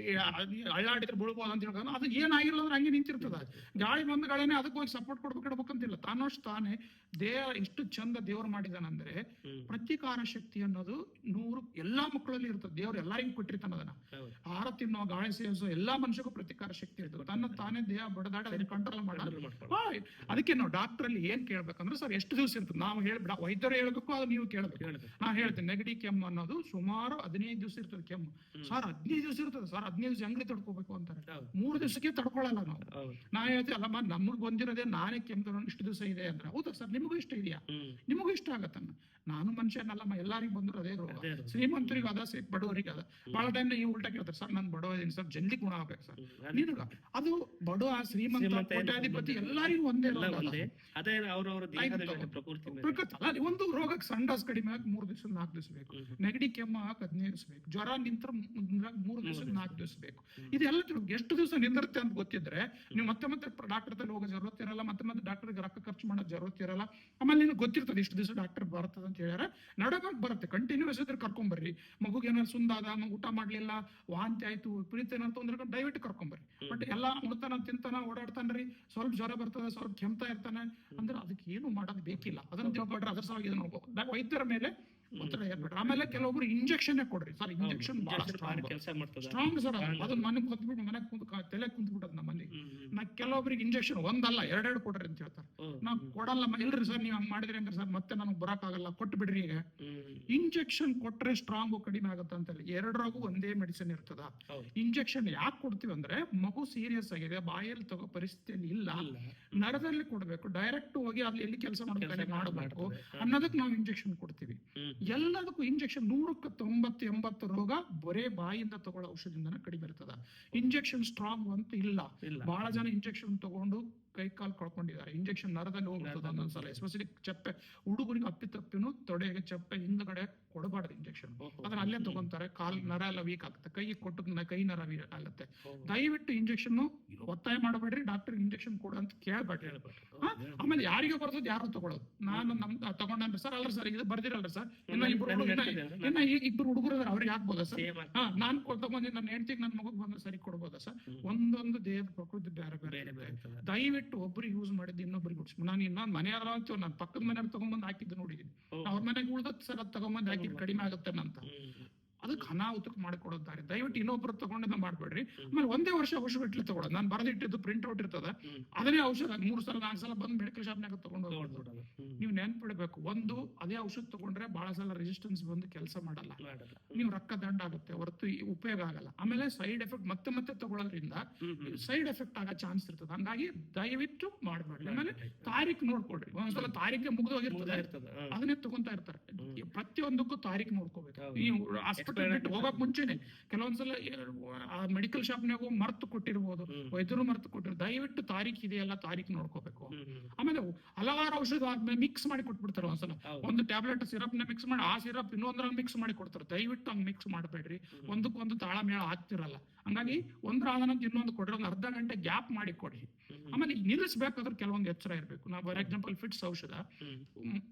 ಅಳ್ಳಾಡಿದ್ರೆ ಬೀಳ್ಬೋದು ಅಂತ ಹೇಳ್ಕೊಂಡು ಅದು ಏನಾಗಿಲ್ಲ ಅಂದ್ರೆ ಹಂಗೆ ನಿಂತಿರ್ತದ. ಗಾಳಿ ಬಂದ ಗಾಳಿನೇ ಅದಕ್ಕೆ ಹೋಗಿ ಸಪೋರ್ಟ್ ಕೊಡ್ಬೇಕಿಡ್ಬೇಕಂತಿಲ್ಲ ತಾನಷ್ಟು ತಾನೇ ದೇಹ ಇಷ್ಟು ಚಂದ ದೇವ್ರು ಮಾಡಿದಾನಂದ್ರೆ. ಪ್ರತಿಕಾರ ಶಕ್ತಿ ಅನ್ನೋದು ನೂರು ಎಲ್ಲಾ ಮಕ್ಕಳಲ್ಲಿ ಇರ್ತದೆ. ದೇವ್ರು ಎಲ್ಲರಿಗೂ ಕೊಟ್ಟಿರ್ತಾನ ಅದನ್ನ. ಆಹಾರ ತಿನ್ನೋ ಗಾಳಿ ಸೇವಿಸೋ ಎಲ್ಲಾ ಮನುಷ್ಯಗೂ ಪ್ರತಿಕಾರ ಶಕ್ತಿ ಇರ್ತದೆ. ತನ್ನ ತಾನೇ ದೇಹ ಬಡದಾಡಿ ಅದನ್ನ ಕಂಟ್ರೋಲ್ ಮಾಡಿ ಅದಕ್ಕೆ ನಾವು ಡಾಕ್ಟರ್ ಅಲ್ಲಿ ಏನ್ ಕೇಳ್ಬೇಕಂದ್ರೆ ಸರ್ ಎಷ್ಟು ದಿವಸ ಇರ್ತದೆ? ನಾವು ಹೇಳ್ಬಿಡ ವೈದ್ಯರು ಹೇಳ್ಬೇಕು ಅದು ನೀವು ಕೇಳಬೇಕು. ನಾ ಹೇಳ್ತೀನಿ ನೆಗಡಿ ಕೆಮ್ಮು ಅನ್ನೋದು ಸುಮಾರು ಹದಿನೈದು ದಿವಸ ಇರ್ತದೆ ಕೆಮ್ಮು. ಸರ್ ಹದಿನೈದು ದಿವಸ ಇರ್ತದೆ ಸರ್ ಹದಿನೈದು ದಿವಸ ಹೆಂಗ್ರಿ ತಡ್ಕೋಬೇಕು ಅಂತಾರೆ. ಮೂರು ದಿವಸಕ್ಕೆ ತಡ್ಕೊಳ್ಳಲ್ಲ ನಾವು. ನಾ ಹೇಳ್ತೀವಿ ಅಲ್ಲಮ್ಮ ನಮಗ್ ಬಂದಿರೋದೇ ನಾನೇ ಕೆಮ್ಮು ತಗೊಂಡು ಇಷ್ಟು ದಿವಸ ಇದೆ ಅಂದ್ರೆ ಹೌದಾ ಸರ್ ನಿಮಗೂ ಇಷ್ಟ ಇದೆಯಾ. ನಿಮಗೂ ಇಷ್ಟ ಆಗತ್ತನ್ನ ನಾನು ಮನುಷ್ಯನಲ್ಲಮ್ಮ ಎಲ್ಲರಿಗೂ ಬಂದ್ರು ಅದೇ ರೋಗ. ಶ್ರೀಮಂತರಿಗೂ ಅದ ಬಡವರಿಗೂ ಅದ ಬಹಳ ಟೈಮ್ ಈ ಉಲ್ಟಾ ಕೇಳ್ತಾರೆ ಸರ್ ನಾನು ಬಡವ ಇದೀನಿ ಸರ್ ಜಲ್ದಿ ಗುಣ ಆಗ್ಬೇಕು ಸರ್. ನೀನು ಅದು. ಬಡವ ಶ್ರೀಮಂತ ಕೋಟ್ಯಾಧಿಪತಿ ಎಲ್ಲರಿಗೂ ಒಂದೇ ಪ್ರಕೃತಿ ಒಂದು ರೋಗಕ್ಕೆ ಸಂಡಾಸ್ ಕಡಿಮೆ ಆಗಿ ಮೂರ್ ದಿವಸ ನಾಲ್ಕು ದಿವಸ ಬೇಕು. ನೆಗಡಿ ಕೆಮ್ಮ ಹಾಕಿ ಹದಿನೈದು ದಿವಸ ಬೇಕು. ಜ್ವರ ನಿಂತ್ರ ಮೂರು ದಿವಸ. ನಾಲ್ಕು ದಿವಸ ಬೇಕು. ಇದೆಲ್ಲ ಎಷ್ಟು ದಿವಸ ನಿಂದಿರುತ್ತೆ ಅಂತ ಗೊತ್ತಿದ್ರೆ ನೀವು ಮತ್ತೆ ಮತ್ತೆ ಡಾಕ್ಟರ್ ಹೋಗೋ ಜರುತ್ತಿರಲ್ಲ ಇರಲ್ಲ ಮತ್ತೆ ಮತ್ತೆ ಡಾಕ್ಟರ್ಗೆ ರೊಕ್ಕ ಖರ್ಚು ಮಾಡೋ ಜರುತ್ತಿರಲ್ಲ ಇರಲ್ಲ. ಆಮೇಲೆ ನಿಮಗೆ ಗೊತ್ತಿರ್ತದೆ ಇಷ್ಟು ದಿವಸ ಡಾಕ್ಟರ್ ಬರ್ತದೆ ಅಂತ ಹೇಳ್ಯಾರ. ನಡಗಕ್ ಬರುತ್ತೆ ಕಂಟಿನ್ಯೂಸ್ ಇದ್ರೆ ಕರ್ಕೊಂಬರ್ರಿ ಮಗುಗೆ ಏನಾದ್ರು ಸುಂದಾದ ಊಟ ಮಾಡ್ಲಿಲ್ಲ ವಾಂತಿ ಆಯ್ತು ಪ್ರೀತ ಏನಂತ ತೊಂದ್ರೆ ದಯವಿಟ್ಟು ಕರ್ಕೊಂಬರ್ರಿ. ಬಟ್ ಎಲ್ಲ ಉಣ್ತಾನ ತಿಂತಾನ ಓಡಾಡ್ತಾನ್ರಿ ಸ್ವಲ್ಪ ಜ್ವರ ಬರ್ತದೆ ಸ್ವಲ್ಪ ಕೆಮ್ತಾ ಇರ್ತಾನೆ. ಅಂದ್ರೆ ಅದಕ್ಕೆ ಏನು ಮಾಡೋದು ಬೇಕಿಲ್ಲ. ಅದನ್ನ ತಿಳ್ಕೊಂಡ್ರೆ ಅದ್ರ ಸಲುವಾಗಿ ನೋಡ್ಬೋದು. ವೈದ್ಯರ ಮೇಲೆ ಆಮೇಲೆ ಕೆಲವೊಬ್ರು ಇಂಜೆಕ್ಷನ್ ಕೊಡ್ರಿ. Sir injection strong sir. ಅದನ್ನ ಮನೆಗೆ ಕುಂತ್ಬಿಟ್ಟು ಮನೆಗೆ ಕುಂತ್ ತಲೆ ಕುಂತ್ಬಿಟ್ಟದ್ ನಮ್ಮ ಮನೆ ಹ್ಮ್, ಹ್ಮ್. ನಾ ಕೆಲವೊಬ್ರಿಗೆ ಇಂಜೆಕ್ಷನ್ ಒಂದಲ್ಲ ಎರಡೆರಡು ಕೊಡ್ರಿ ಅಂತ ಹೇಳ್ತಾರೆ. ನಾ ಕೊಡಲ್ಲ ಇಲ್ರಿ ಸರ್ ನೀವ್ ಹಂಗ್ ಮಾಡಿದ್ರಿ ಅಂದ್ರೆ ಸರ್ ಮತ್ತೆ ನನಗೆ ಆಗಲ್ಲ ಕೊಟ್ಟು ಬಿಡ್ರಿ ಈಗ ಇಂಜೆಕ್ಷನ್ ಕೊಟ್ರೆ ಸ್ಟ್ರಾಂಗ್ ಕಡಿಮೆ ಆಗುತ್ತೆ ಅಂತ ಹೇಳಿ. ಎರಡರಾಗೂ ಒಂದೇ ಮೆಡಿಸಿನ್ ಇರ್ತದ. ಇಂಜೆಕ್ಷನ್ ಯಾಕೆ ಕೊಡ್ತೀವಿ ಅಂದ್ರೆ ಮಗು ಸೀರಿಯಸ್ ಆಗಿದೆ ಬಾಯಲ್ಲಿ ತಗೋ ಪರಿಸ್ಥಿತಿಯಲ್ಲಿ ಇಲ್ಲ. ನರದಲ್ಲಿ ಕೊಡ್ಬೇಕು ಡೈರೆಕ್ಟ್ ಹೋಗಿ ಅಲ್ಲಿ ಎಲ್ಲಿ ಕೆಲಸ ಮಾಡ್ತಾರೆ ಮಾಡ್ಬೇಕು. ಅನ್ನೋದಕ್ಕೆ ನಾವು ಇಂಜೆಕ್ಷನ್ ಕೊಡ್ತೀವಿ. ಎಲ್ಲದಕ್ಕೂ ಇಂಜೆಕ್ಷನ್ ನೂರಕ್ಕೆ ತೊಂಬತ್ತು ಎಂಬತ್ತು ರೋಗ ಬರೇ ಬಾಯಿಂದ ತಗೊಳ್ಳೋ ಔಷಧಿಯಿಂದನೇ ಕಡಿಮೆ ಇರ್ತದ ಇಂಜೆಕ್ಷನ್ ಸ್ಟ್ರಾಂಗ್ ಅಂತ ಇಲ್ಲ ಇಲ್ಲ. ಬಹಳ ಜನ ಇಂಜೆಕ್ಷನ್ ತಗೊಂಡು ಕೈ ಕಾಲು ಕಳ್ಕೊಂಡಿದ್ದಾರೆ. ಇಂಜೆಕ್ಷನ್ ನರದಲ್ಲಿ ಹೋಗ್ತದೆ ಒಂದೊಂದ್ಸಲ. ಎಸ್ಪೆಷಲಿ ಚಪ್ಪೆ ಹುಡುಗರಿಗೆ ಅಪ್ಪಿ ತಪ್ಪಿನ ತೊಡೆಗೆ ಚಪ್ಪೆ ಹಿಂದ್ಗಡೆ ಕೊಡಬಾರ್ದು ಇಂಜೆಕ್ಷನ್ ಅದನ್ನ ಅಲ್ಲೇ. ತಗೊಂತಾರೆ. ಕಾಲ್ ನರ ಎಲ್ಲ ವೀಕ್ ಆಗುತ್ತೆ. ಕೈ ಕೊಟ್ಟು ಕೈ ನರ ವೀಕ್ ಆಗುತ್ತೆ. ದಯವಿಟ್ಟು ಇಂಜೆಕ್ಷನ್ ಒತ್ತಾಯ ಮಾಡಬೇಡ್ರಿ. ಡಾಕ್ಟರ್ ಇಂಜೆಕ್ಷನ್ ಕೊಡು ಅಂತ ಕೇಳ್ಬೇಡ್ರಿ. ಆಮೇಲೆ ಯಾರಿಗೆ ಬರ್ತದ ಯಾರು ತಗೊಳ್ಳೋದು ನಾನು ನಮ್ ತಗೊಂಡ್ರಿ ಸರ್. ಅಲ್ಲ ಸರ್ ಇದು ಬರ್ದಿರಲ್ರಿ ಸರ್. ಇನ್ನ ಇಬ್ರು ಇನ್ನ ಇಬ್ರು ಹುಡುಗರು ಅವ್ರಿಗೆ ಹಾಕ್ಬೋದಾ ಸರ್. ಹಾ ನಾನ್ ತಗೊಂಡಿ ನನ್ನ ಹೆಂಡತಿಗೆ ನನ್ನ ಮಗಗ್ ಬಂದ್ರೆ ಸರಿ ಕೊಡ್ಬೋದಾ ಸರ್. ಒಂದೊಂದು ದೇಹದ ಪ್ರಕೃತಿ ಬೇರೆ ಬೇರೆ ಬೇರೆ ಬೇರೆ ಇರುತ್ತೆ. ಇರ್ತದೆ. ದಯವಿಟ್ಟು ಒಬ್ರಿಗೆ ಯೂಸ್ ಮಾಡಿದ್ದು ಇನ್ನೊಬ್ರಿಗೆ ಉಡ್ಸಿ ನಾನು ಇನ್ನೊಂದು ಮನೆ ಆದ್ರೂ ನಾನು ಪಕ್ಕದ ಮನೆಯವ್ರು ತಗೊಂಡ್ಬಂದು ಹಾಕಿದ್ದು ನೋಡಿದೀನಿ. ಅವ್ರ ಮನೆಗೆ ಉಳ್ದತ್ ಸರ್ ಅದ್ ತಗೊಂಬಂದು ಹಾಕಿದ್ ಕಡಿಮೆ ಆಗುತ್ತೆ ಅಂತ. ಅದಕ್ಕೆ ಅನಾಹುತಕ್ಕೆ ಮಾಡಿಕೊಡುತ್ತಾರೆ ದಯವಿಟ್ಟು ಇನ್ನೊಬ್ರು ತಗೊಂಡಿದ್ದ ಮಾಡ್ಬೇಡ್ರಿ. ಆಮೇಲೆ ಒಂದೇ ವರ್ಷ ಔಷಧ ಇಟ್ಲಿ ತಗೊಳ್ಳೋದು ನಾನು ಬರೆದಿಟ್ಟಿದ್ದು ಪ್ರಿಂಟ್ ಔಟ್ ಇರ್ತದ. ಅದನ್ನೇ ಔಷಧ ಮೂರು ಸಲ ನಾಲ್ಕು ಸಲ ಬಂದು ಮೆಡಿಕಲ್ ಶಾಪ್ನಾಗ ತಗೊಂಡು ಹೋಗ್ಬೋದು. ತಗೊಂಡ್ಬಿಡೋದು. ನೀವು ನೆನ್ಪಿಡ್ಬೇಕು ಒಂದು ಅದೇ ಔಷಧ ತಗೊಂಡ್ರೆ ಬಹಳ ಸಲ ರೆಸಿಸ್ಟೆನ್ಸ್ ಬಂದು ಕೆಲಸ ಮಾಡಲ್ಲ. ನೀವು ರೊಕ್ಕ ದಂಡ ಆಗುತ್ತೆ ಹೊರತು ಉಪಯೋಗ ಆಗಲ್ಲ. ಆಮೇಲೆ ಸೈಡ್ ಎಫೆಕ್ಟ್ ಮತ್ತೆ ಮತ್ತೆ ತಗೊಳ್ಳೋದ್ರಿಂದ. ಸೈಡ್ ಎಫೆಕ್ಟ್ ಆಗೋ ಚಾನ್ಸ್ ಇರ್ತದೆ. ಹಂಗಾಗಿ ದಯವಿಟ್ಟು ಮಾಡ್ಬೇಡಿ ಆಮೇಲೆ ತಾರೀಖ್ ನೋಡ್ಕೊಡ್ರಿ ಒಂದ್ಸಲ ತಾರೀಕೆ ಮುಗಿದೋಗಿರ್ತದೆ. ಅದನ್ನೇ ತಗೊಂತಾ ಇರ್ತಾರೆ. ಪ್ರತಿಯೊಂದಕ್ಕೂ ತಾರೀಖ್ ನೋಡ್ಕೋಬೇಕು. ನೀವು ಹಾಸ್ಪಿಟಲ್ ಬಿಟ್ಟು ಹೋಗಕ್ ಮುಂಚೆನೆ ಕೆಲವೊಂದ್ಸಲ ಆ ಮೆಡಿಕಲ್ ಶಾಪ್ನಾಗ ಮರ್ತು ಕೊಟ್ಟಿರ್ಬೋದು. ವೈದ್ಯರು ಮರ್ತು ಕೊಟ್ಟಿರ್ ದಯವಿಟ್ಟು ತಾರೀಕ್ ಇದೆಯಲ್ಲ ತಾರೀಕ್ ನೋಡ್ಕೋಬೇಕು. ಆಮೇಲೆ ಹಲವಾರು ಔಷಧ ಆದ್ಮೇಲೆ ಮಿಕ್ಸ್ ಮಾಡಿ ಕೊಟ್ಬಿಡ್ತಾರೆ ಒಂದ್ಸಲ. ಒಂದು ಟ್ಯಾಬ್ಲೆಟ್ ಸಿರಪ್ನ ಮಿಕ್ಸ್ ಮಾಡಿ ಆ ಸಿರಪ್ ಇನ್ನೊಂದ್ರ ಮಿಕ್ಸ್ ಮಾಡಿ ಕೊಡ್ತಾರೆ. ದಯವಿಟ್ಟು ಹಂಗ್ ಮಿಕ್ಸ್ ಮಾಡಬೇಡ್ರಿ. ಒಂದಕ್ಕೊಂದು ತಾಳ ಮೇಳ ಆಗ್ತಿರಲ್ಲ. ಹಂಗಾಗಿ ಒಂದ್ರ ಆದನಂತ ಇನ್ನೊಂದು ಕೊಡ್ರಿ ಒಂದು ಅರ್ಧ ಗಂಟೆ ಗ್ಯಾಪ್ ಮಾಡಿ ಕೊಡಿ. ಆಮೇಲೆ ನಿಲ್ಲಿಸ್ಬೇಕಾದ್ರೆ ಕೆಲವೊಂದು ಎಚ್ಚರ ಇರಬೇಕು. ನಾವು ಫಾರ್ ಎಕ್ಸಾಂಪಲ್ ಫಿಟ್ಸ್ ಔಷಧ.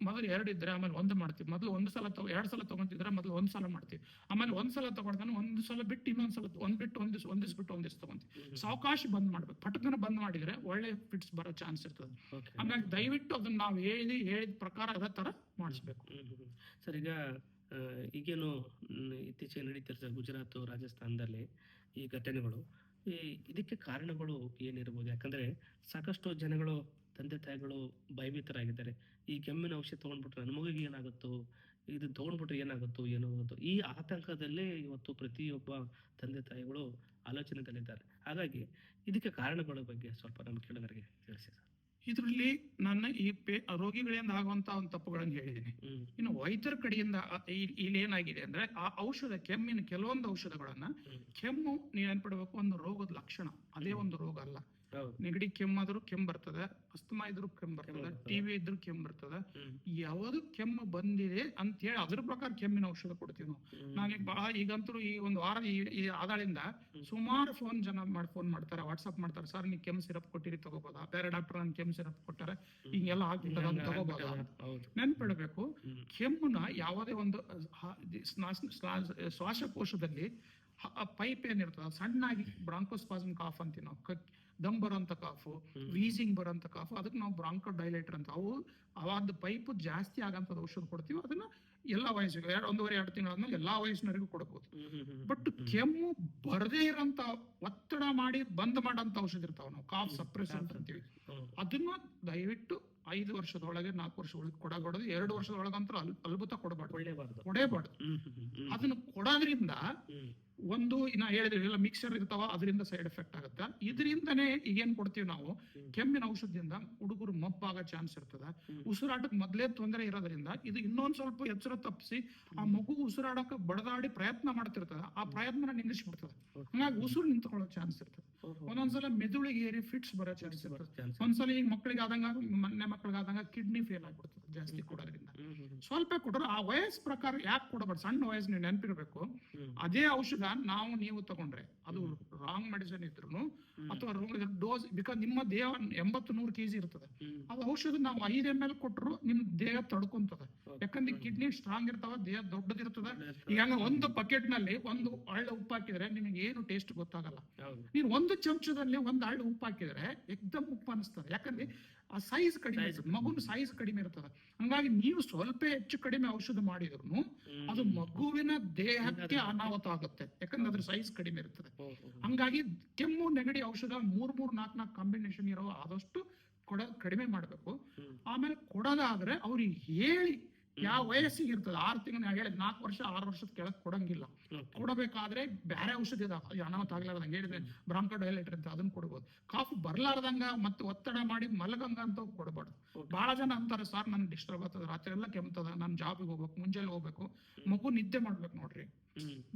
ಮೊದಲು ಎರಡು ಇದ್ರೆ ಆಮೇಲೆ ಒಂದು ಮಾಡ್ತೀವಿ. ಮೊದಲು ಒಂದು ಸಲ ತಗೋ ಎರಡು ಸಲ ತಗೊಂತಿದ್ರೆ ಮೊದಲು ಒಂದು ಸಲ ಮಾಡ್ತೀವಿ. ಆಮೇಲೆ ಒಂದು ಸಲ ತಗೊಂಡ್ತಾನೆ ಒಂದು ಸಲ ಬಿಟ್ಟು ಇನ್ನೊಂದು ಸಲ ಒಂದ್ ಬಿಟ್ಟು ಒಂದ್ ದಿವ್ಸ ಒಂದ್ ದಿವ್ಸ ಬಿಟ್ಟು ಒಂದ್ ದಿವಸ ತಗೊಂತೀವಿ. ಸಾವಕಾಶ ಬಂದ್ ಮಾಡ್ಬೇಕು. ಪಟಕನ ಬಂದ್ ಮಾಡಿದ್ರೆ ಒಳ್ಳೆ ಫಿಟ್ಸ್ ಬರೋ ಚಾನ್ಸ್ ಇರ್ತದೆ. ಹಾಗಾಗಿ ದಯವಿಟ್ಟು ಅದನ್ನ ನಾವು ಹೇಳಿ ಹೇಳಿದ ಪ್ರಕಾರ ಅದ ತರ ಮಾಡಿಸ್ಬೇಕು. ಸರ್ ಈಗ ಈಗೇನು ಇತ್ತೀಚೆಗೆ ನಡೀತಿರ್ತದೆ ಗುಜರಾತ್ ರಾಜಸ್ಥಾನದಲ್ಲಿ ಈ ಘಟನೆಗಳು. ಈ ಇದಕ್ಕೆ ಕಾರಣಗಳು ಏನಿರ್ಬೋದು ಯಾಕಂದ್ರೆ ಸಾಕಷ್ಟು ಜನಗಳು, ತಂದೆ ತಾಯಿಗಳು ಭಯಭೀತರಾಗಿದ್ದಾರೆ. ಈ ಕೆಮ್ಮಿನ ಔಷಧ ತಗೊಂಡ್ಬಿಟ್ರೆ ನನ್ನ ಮಗುಗೆ ಏನಾಗುತ್ತೋ, ಇದು ತಗೊಂಡ್ಬಿಟ್ರೆ ಏನಾಗುತ್ತೋ ಏನೋ ಗೊತ್ತೋ ಈ ಆತಂಕದಲ್ಲೇ ಇವತ್ತು ಪ್ರತಿಯೊಬ್ಬ ತಂದೆ ತಾಯಿಗಳು ಆಲೋಚನೆದಲ್ಲಿದ್ದಾರೆ ಹಾಗಾಗಿ ಇದಕ್ಕೆ ಕಾರಣಗಳ ಬಗ್ಗೆ ಸ್ವಲ್ಪ ನಮ್ಮ ಕೇಳುಗರಿಗೆ ತಿಳಿಸಿ ಇದರಲ್ಲಿ ನನ್ನ ಈ ಪೇ ರೋಗಿಗಳಿಂದ ಆಗುವಂತ ಒಂದು ತಪ್ಪುಗಳನ್ನು ಹೇಳಿದ್ದೀನಿ. ಇನ್ನು ವೈದ್ಯರ ಕಡೆಯಿಂದ ಇಲ್ಲಿ ಏನಾಗಿದೆ ಅಂದ್ರೆ ಆ ಔಷಧ ಕೆಮ್ಮಿನ ಕೆಲವೊಂದು ಔಷಧಗಳನ್ನ. ಕೆಮ್ಮು ನೀವು ನೆನ್ಪಿಡ್ಬೇಕು ಒಂದು ರೋಗದ ಲಕ್ಷಣ. ಅದೇ ಒಂದು ರೋಗ ಅಲ್ಲ. ನೆಗಡಿ ಕೆಮ್ಮಾದ್ರೂ ಕೆಮ್ಮ ಬರ್ತದ ಅಸ್ತಮಾ ಇದ್ರು ಕೆಮ್ಮು ಬರ್ತದ. ಟಿವಿ ಇದ್ರು ಕೆಮ್ಮ ಬರ್ತದ. ಯಾವ್ದು ಕೆಮ್ಮ ಬಂದಿದೆ ಅಂತ ಹೇಳಿ ಅದ್ರ ಪ್ರಕಾರ ಕೆಮ್ಮಿನ ಔಷಧ ಕೊಡ್ತೀವಿ ನಾವು. ಈಗ ನಾನೀಗ ಬಹಳ ಈಗಂತೂ ಈ ಒಂದು ವಾರ ಈ- ಆದಾಳಿಂದ ಸುಮಾರು ಫೋನ್ ಜನ ಮಾಡಿ ಫೋನ್ ಮಾಡ್ತಾರೆ ವಾಟ್ಸ್ಆಪ್ ಮಾಡ್ತಾರೆ. ಸರ್ ನೀವು ಕೆಮ್ಮು ಸಿರಪ್ ಕೊಟ್ಟಿರಿ ತಗೋಬೋದಾ? ಬೇರೆ ಡಾಕ್ಟರ್ ನನ್ ಕೆಮ್ಮ ಸಿರಪ್ ಕೊಟ್ಟಾರೆ ಹಿಂಗೆಲ್ಲ ಆಗ್ಬಿಟ್ಟದ ತಗೋಬೋದಾ? ನೆನ್ಪಿಡ್ಬೇಕು. ಕೆಮ್ಮುನ ಯಾವುದೇ ಒಂದು ಶ್ವಾಸಕೋಶದಲ್ಲಿ ಪೈಪ್ ಏನಿರ್ತದ ಸಣ್ಣಾಗಿ ಬ್ರಾಂಕೋಸ್ಪಾಸಮ್ ಕಾಫ್ ಅಂತೀವಿ ನಾವು. ದಮ್ ಬರೋಂಥ ಕಾಫು. ವೀಸಿಂಗ್ ಬರೋಂಥ ಕಾಫು ಅದಕ್ಕೆ ನಾವು ಬ್ರಾಂಕೋ ಡೈಲೈಟರ್ ಅಂತ ಅವು ಅವಾದ ಪೈಪ್ ಜಾಸ್ತಿ ಆಗಂತ ಔಷಧ ಕೊಡ್ತೀವಿ. ಅದನ್ನ ಎಲ್ಲ ವಯಸ್ಸಿಗೆ ಎರಡು ಒಂದೂವರೆ ಎರಡು ತಿಂಗಳಾದ್ಮೇಲೆ ಎಲ್ಲಾ ವಯಸ್ಸಿನವರಿಗೂ ಹ್ಮ್. ಬಟ್ ಕೆಮ್ಮು ಬರದೇ ಇರೋಂಥ ಒತ್ತಡ ಮಾಡಿ ಬಂದ್ ಮಾಡಂತ ಔಷಧ ಇರ್ತಾವ ನಾವು ಕಾಫ್ ಸಪ್ರೆಸ್ ಅಂತ ಅಂತೀವಿ. ಅದನ್ನ ದಯವಿಟ್ಟು ಐದು ವರ್ಷದೊಳಗೆ ನಾಲ್ಕು ವರ್ಷ ಒಳಗೆ ಕೊಡಬಾರ್ದು ಎರಡು ವರ್ಷದೊಳಗಂತೂ ಅಲ್ ಅಲ್ಬುತ ಕೊಡಬಾರ್ದು. ಕೊಡೇಬಾರ್ದು. ಅದನ್ನ ಕೊಡೋದ್ರಿಂದ. ಒಂದು ನಾ ಹೇಳಿದ್ರೆ ಎಲ್ಲ ಮಿಕ್ಸರ್ ಇರ್ತಾವ ಅದರಿಂದ ಸೈಡ್ ಎಫೆಕ್ಟ್ ಆಗುತ್ತೆ? ಇದರಿಂದನೇ ಈಗೇನ್ ಕೊಡ್ತೀವಿ ನಾವು? ಕೆಮ್ಮಿನ ಔಷಧದಿಂದ ಹುಡುಗರು ಮಬ್ಬಾಗೋ ಚಾನ್ಸ್ ಇರ್ತದ. ಉಸಿರಾಟಕ್ಕೆ ಮೊದಲೇ ತೊಂದರೆ ಇರೋದ್ರಿಂದ ಇದು ಇನ್ನೊಂದ್ ಸ್ವಲ್ಪ ಎಚ್ಚರ ತಪ್ಪಿಸಿ ಆ ಮಗು ಉಸಿರಾಡಕ್ಕೆ ಬಡದಾಡಿ ಪ್ರಯತ್ನ ಮಾಡ್ತಿರ್ತದ ಆ ಪ್ರಯತ್ನ ನಿಲ್ಲಿಸ್ಬಿಡ್ತದೆ. ಹಂಗಾಗಿ ಉಸಿರು ನಿಂತ್ಕೊಳ್ಳೋ ಚಾನ್ಸ್ ಇರ್ತದೆ. ಒಂದೊಂದ್ಸಲ ಮೆದುಳಿಗೆ ಏರಿ ಫಿಟ್ಸ್ ಬರೋ ಚಾನ್ಸ್ ಇರ್ತದೆ. ಒಂದ್ಸಲ ಈಗ ಮಕ್ಕಳಿಗೆ ಆದಂಗ ಮೊನ್ನೆ ಮಕ್ಕಳಿಗೆ ಆದಂಗ ಕಿಡ್ನಿ ಫೇಲ್ ಆಗ್ಬಿಡ್ತದೆ ಜಾಸ್ತಿ ಕೊಡೋದ್ರಿಂದ. ಸ್ವಲ್ಪ ಕೊಟ್ಟರು ಆ ವಯಸ್ಸು ಪ್ರಕಾರ ಯಾಕೆ ಕೊಡಬಾರ್ದು? ಸಣ್ಣ ವಯಸ್ಸು ನೀವು ನೆನಪಿರ್ಬೇಕು ಅದೇ ಔಷಧ ನಾವು ನೀವು ತಗೊಂಡ್ರೆ ಅದು ರಾಂಗ್ ಮೆಡಿಸಿನ್ ಇದ್ರು. ಅಥವಾ ಡೋಸ್ ಬಿಕಾಸ್ ನಿಮ್ಮ ದೇಹ ಎಂಬತ್ತು ನೂರು ಕೆಜಿ ಇರ್ತದೆ. ಅದು ಔಷಧ ನಾವು ಐದು ಎಂ ಎಲ್ ಕೊಟ್ಟರು ನಿಮ್ ದೇಹ ತಡ್ಕೊಂತದ. ಯಾಕಂದ್ರೆ ಕಿಡ್ನಿ ಸ್ಟ್ರಾಂಗ್ ಇರ್ತಾವ ದೇಹ ದೊಡ್ಡದಿರ್ತದ. ಈಗ ಒಂದು ಪಕೆಟ್ನಲ್ಲಿ ಒಂದು ಹಳ್ಳ ಉಪ್ಪು ಹಾಕಿದ್ರೆ ನಿಮಗೆ ಏನು ಟೇಸ್ಟ್ ಗೊತ್ತಾಗಲ್ಲ. ನೀನ್ ಒಂದು ಚಮಚದಲ್ಲಿ ಒಂದು ಹಳ್ಳ ಉಪ್ಪು ಹಾಕಿದ್ರೆ ಎಕ್ದಮ್ ಉಪ್ಪು ಅನಿಸ್ತದೆ. ಯಾಕಂದ್ರೆ ಆ ಸೈಜ್ ಕಡಿಮೆ ಇರ್ತದೆ. ಮಗುನ ಸೈಜ್ ಕಡಿಮೆ ಇರ್ತದೆ. ಹಂಗಾಗಿ ನೀವು ಸ್ವಲ್ಪ ಹೆಚ್ಚು ಕಡಿಮೆ ಔಷಧ ಮಾಡಿದ್ರು ಅದು ಮಗುವಿನ ದೇಹಕ್ಕೆ ಅನಾಹುತ ಆಗುತ್ತೆ. ಯಾಕಂದ್ರೆ ಅದ್ರ ಸೈಜ್ ಕಡಿಮೆ ಇರ್ತದೆ. ಹಂಗಾಗಿ ಕೆಮ್ಮು ನೆಗಡಿ ಔಷಧ ಮೂರ್ ಮೂರ್ ನಾಲ್ಕ್ ನಾಲ್ಕು ಕಾಂಬಿನೇಷನ್ ಇರೋ ಆದಷ್ಟು ಕೊಡ ಕಡಿಮೆ ಮಾಡಬೇಕು. ಆಮೇಲೆ ಕೊಡೋದಾದ್ರೆ ಅವ್ರಿಗೆ ಹೇಳಿ ಯಾವ ವಯಸ್ಸಿಗೆ ಇರ್ತದೆ. ಆರು ತಿಂಗಳು ಹೇಳಿದ್ ನಾಲ್ಕು ವರ್ಷ ಆರು ವರ್ಷದ ಕೆಳಗೆ ಕೊಡಂಗಿಲ್ಲ. ಕೊಡಬೇಕಾದ್ರೆ ಬೇರೆ ಔಷಧಿ ಅನಾಹುತ ಆಗ್ಲಾರ್ದಂಗೆ ಹೇಳಿದ್ರೆ ಬ್ರಾಂಕೋ ಡೈಲೈಟರ್ ಅಂತ ಅದನ್ನ ಕೊಡ್ಬೋದು. ಕಾಫ್ ಬರ್ಲಾರ್ದಂಗ ಮತ್ತೆ ಒತ್ತಡ ಮಾಡಿ ಮಲಗಂಗ ಅಂತ ಕೊಡಬಾರ್ದು. ಬಹಳ ಜನ ಅಂತಾರೆ ಸರ್ ನನ್ ಡಿಸ್ಟರ್ಬ್ ಆಗ್ತದ. ರಾತ್ರಿ ಎಲ್ಲ ಕೆಮ್ತದ. ನಾನು ಜಾಬಿಗೆ ಹೋಗ್ಬೇಕು ಮುಂಜಾನೆ ಹೋಗ್ಬೇಕು. ಮಗು ನಿದ್ದೆ ಮಾಡ್ಬೇಕು ನೋಡ್ರಿ.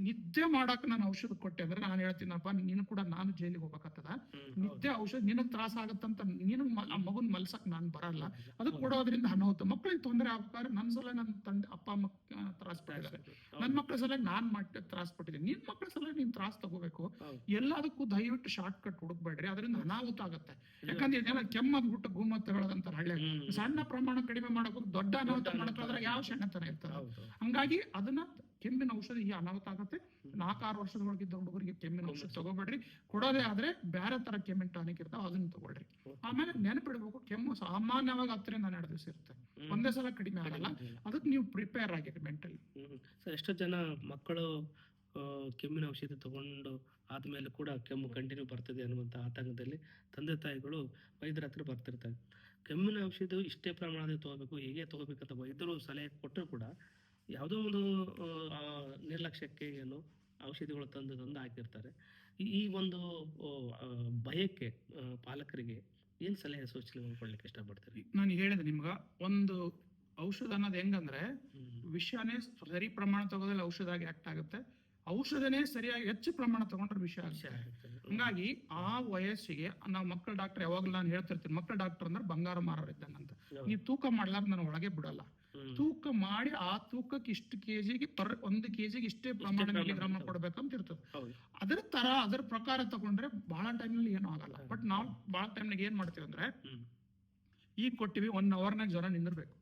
ನಿದ್ದೆ ಮಾಡಕ್ ನಾನು ಔಷಧ ಕೊಟ್ಟೆ ಅಂದ್ರೆ ನಾನು ಹೇಳ್ತೀನಪ್ಪ ನೀನು ಕೂಡ ನಾನು ಜೈಲಿಗೆ ಹೋಗ್ಬೇಕಾಗ್ತದ? ನಿದ್ದೆ ಔಷಧ ನಿನಗ್ ತ್ರಾಸ ಆಗತ್ತಂತ ನೀನು ಮಗುನ್ ಮಲ್ಸಕ್ ನಾನ್ ಬರಲ್ಲ. ಅದು ಕೊಡೋದ್ರಿಂದ ಅನಾಹುತ. ಮಕ್ಳಿಗೆ ತೊಂದರೆ ಆಗ್ಬೇಕಾದ್ರೆ ನನ್ ಸಲ ನನ್ನ ತಂದೆ ಅಪ್ಪ ಅಮ್ಮ ತ್ರಾಸ ಪಟ್ಟಿದ್ದಾರೆ. ನನ್ ಮಕ್ಳ ಸಲ ನಾನ್ ಮಾಡಿ ತ್ರಾಸ ಪಟ್ಟಿದ್ದೀನಿ. ನಿನ್ ಮಕ್ಳ ಸಲ ನೀನ್ ತ್ರಾಸ ತಗೋಬೇಕು. ಎಲ್ಲದಕ್ಕೂ ದಯವಿಟ್ಟು ಶಾರ್ಟ್ ಕಟ್ ಹುಡುಕ್ಬೇಡ್ರಿ. ಅದರಿಂದ ಅನಾಹುತ ಆಗತ್ತೆ. ಯಾಕಂದ್ರೆ ಇದೆಲ್ಲ ಕೆಮ್ಮದ್ ಬಿಟ್ಟು ಗುಮ್ಮತ್ ಹಳ್ಳಿ. ಸಣ್ಣ ಪ್ರಮಾಣ ಕಡಿಮೆ ಮಾಡಬೇಕು ದೊಡ್ಡ ಅನಾಹುತ ಮಾಡ್ತಾ ಮಾಡಕ್ಕಾದ್ರೆ ಯಾವ ಸಣ್ಣತನ ಇರ್ತದೆ. ಹಂಗಾಗಿ ಅದನ್ನ ಕೆಮ್ಮಿನ ಔಷಧಿ ಈ ಅನಾಹುತ ಆಗತ್ತೆ. ನಾಲ್ಕಾರು ವರ್ಷದೊಳಗಿದ್ದ ಹುಡುಗರಿಗೆ ಕೆಮ್ಮಿನ ಔಷಧ ತಗೋಬೇಡ್ರಿ. ಕೊಡೋದೇ ಆದ್ರೆ ಬೇರೆ ತರ ಕೆಮ್ಮಿನ ಟಾನಿಕ್ ಇರ್ತಾವ ಅದನ್ನ ತಗೊಳ್ರಿ. ಆಮೇಲೆ ನೆನಪಿಡ್ಬೇಕು ಕೆಮ್ಮು ಸಾಮಾನ್ಯವಾಗಿ ಹತ್ತರಿಂದ ಹನ್ನೆರಡು ದಿವಸ ಇರುತ್ತೆ. ಒಂದೇ ಸಲ ಕಡಿಮೆ ಆಗಲ್ಲ. ಅದಕ್ಕೆ ನೀವು ಪ್ರಿಪೇರ್ ಆಗಿರಿ ಮೆಂಟಲಿ. ಸರ್ ಎಷ್ಟೋ ಜನ ಮಕ್ಕಳು ಕೆಮ್ಮಿನ ಔಷಧಿ ತಗೊಂಡು ಆದ್ಮೇಲೆ ಕೂಡ ಕೆಮ್ಮು ಕಂಟಿನ್ಯೂ ಬರ್ತದೆ ಅನ್ನುವಂಥ ಆತಂಕದಲ್ಲಿ ತಂದೆ ತಾಯಿಗಳು ವೈದ್ಯರ ಹತ್ರ ಬರ್ತಿರ್ತಾರೆ. ಕೆಮ್ಮಿನ ಔಷಧಿ ಇಷ್ಟೇ ಪ್ರಮಾಣದಲ್ಲಿ ತಗೋಬೇಕು ಹೇಗೆ ತಗೋಬೇಕಂತ ವೈದ್ಯರು ಸಲಹೆ ಕೊಟ್ಟರು ಕೂಡ ಯಾವುದೋ ಒಂದು ನಿರ್ಲಕ್ಷ್ಯಕ್ಕೆ ಏನು ಔಷಧಿಗಳು ತಂದು ತಂದು ಹಾಕಿರ್ತಾರೆ. ಈ- ಒಂದು ಭಯಕ್ಕೆ ಪಾಲಕರಿಗೆ ಏನ್ ಸಲಹೆ ಸೂಚನೆ ಕೊಡ್ಲಿಕ್ಕೆ ಇಷ್ಟಪಡ್ತೀರಿ? ನಾನು ಹೇಳಿದೆ ನಿಮ್ಗ ಒಂದು ಔಷಧ ಅನ್ನೋದು ಹೆಂಗಂದ್ರೆ ವಿಷಯನೇ ವಿಷನೇ ಸರಿ ಪ್ರಮಾಣ ತಗೋದಲ್ಲಿ ಔಷಧ ಆಗಿ ಆಕ್ಟ್ ಆಗುತ್ತೆ. ಔಷಧನೇ ಸರಿಯಾಗಿ ಹೆಚ್ಚು ಪ್ರಮಾಣ ತಗೊಂಡ್ರೆ ವಿಷ ವಿಷಯ ಆಗುತ್ತೆ. ಆಗುತ್ತೆ. ಹಂಗಾಗಿ ಆ ವಯಸ್ಸಿಗೆ ನಾವು ಮಕ್ಕಳ ಡಾಕ್ಟರ್ ಯಾವಾಗ್ಲೂ ನಾನು ಹೇಳ್ತಿರ್ತೀನಿ ಮಕ್ಕಳ ಡಾಕ್ಟರ್ ಅಂದ್ರೆ ಬಂಗಾರ ಮಾರೋರ್ ಇದ್ದಂಗಂತ. ನೀವು ತೂಕ ಮಾಡ್ಲಾರ್ದ ನಾನು ಒಳಗೆ ಬಿಡಲ್ಲ. ತೂಕ ಮಾಡಿ ಆ ತೂಕಕ್ಕೆ ಇಷ್ಟು ಕೆಜಿಗೆ ಪರ್ ಒಂದು ಕೆಜಿಗೆ ಇಷ್ಟೇ ಪ್ರಮಾಣ ಮಿಲಿಗ್ರಾಮ್. ಕೊಡ್ಬೇಕಂತ ಇರ್ತದೆ. ಅದ್ರ ತರ ಅದ್ರ ಪ್ರಕಾರ ತಗೊಂಡ್ರೆ ಬಹಳ ಟೈಮ್ನಲ್ಲಿ ಏನೂ ಆಗಲ್ಲ. ಬಟ್ ನಾವು ಬಹಳ ಟೈಮ್ನಾಗ ಏನ್ ಮಾಡ್ತೀವಿ ಅಂದ್ರೆ. ಈಗ ಕೊಟ್ಟಿವಿ ಒನ್ ಅವರ್ನಾಗ ಜ್ವರ ನಿಂದಿರ್ಬೇಕು.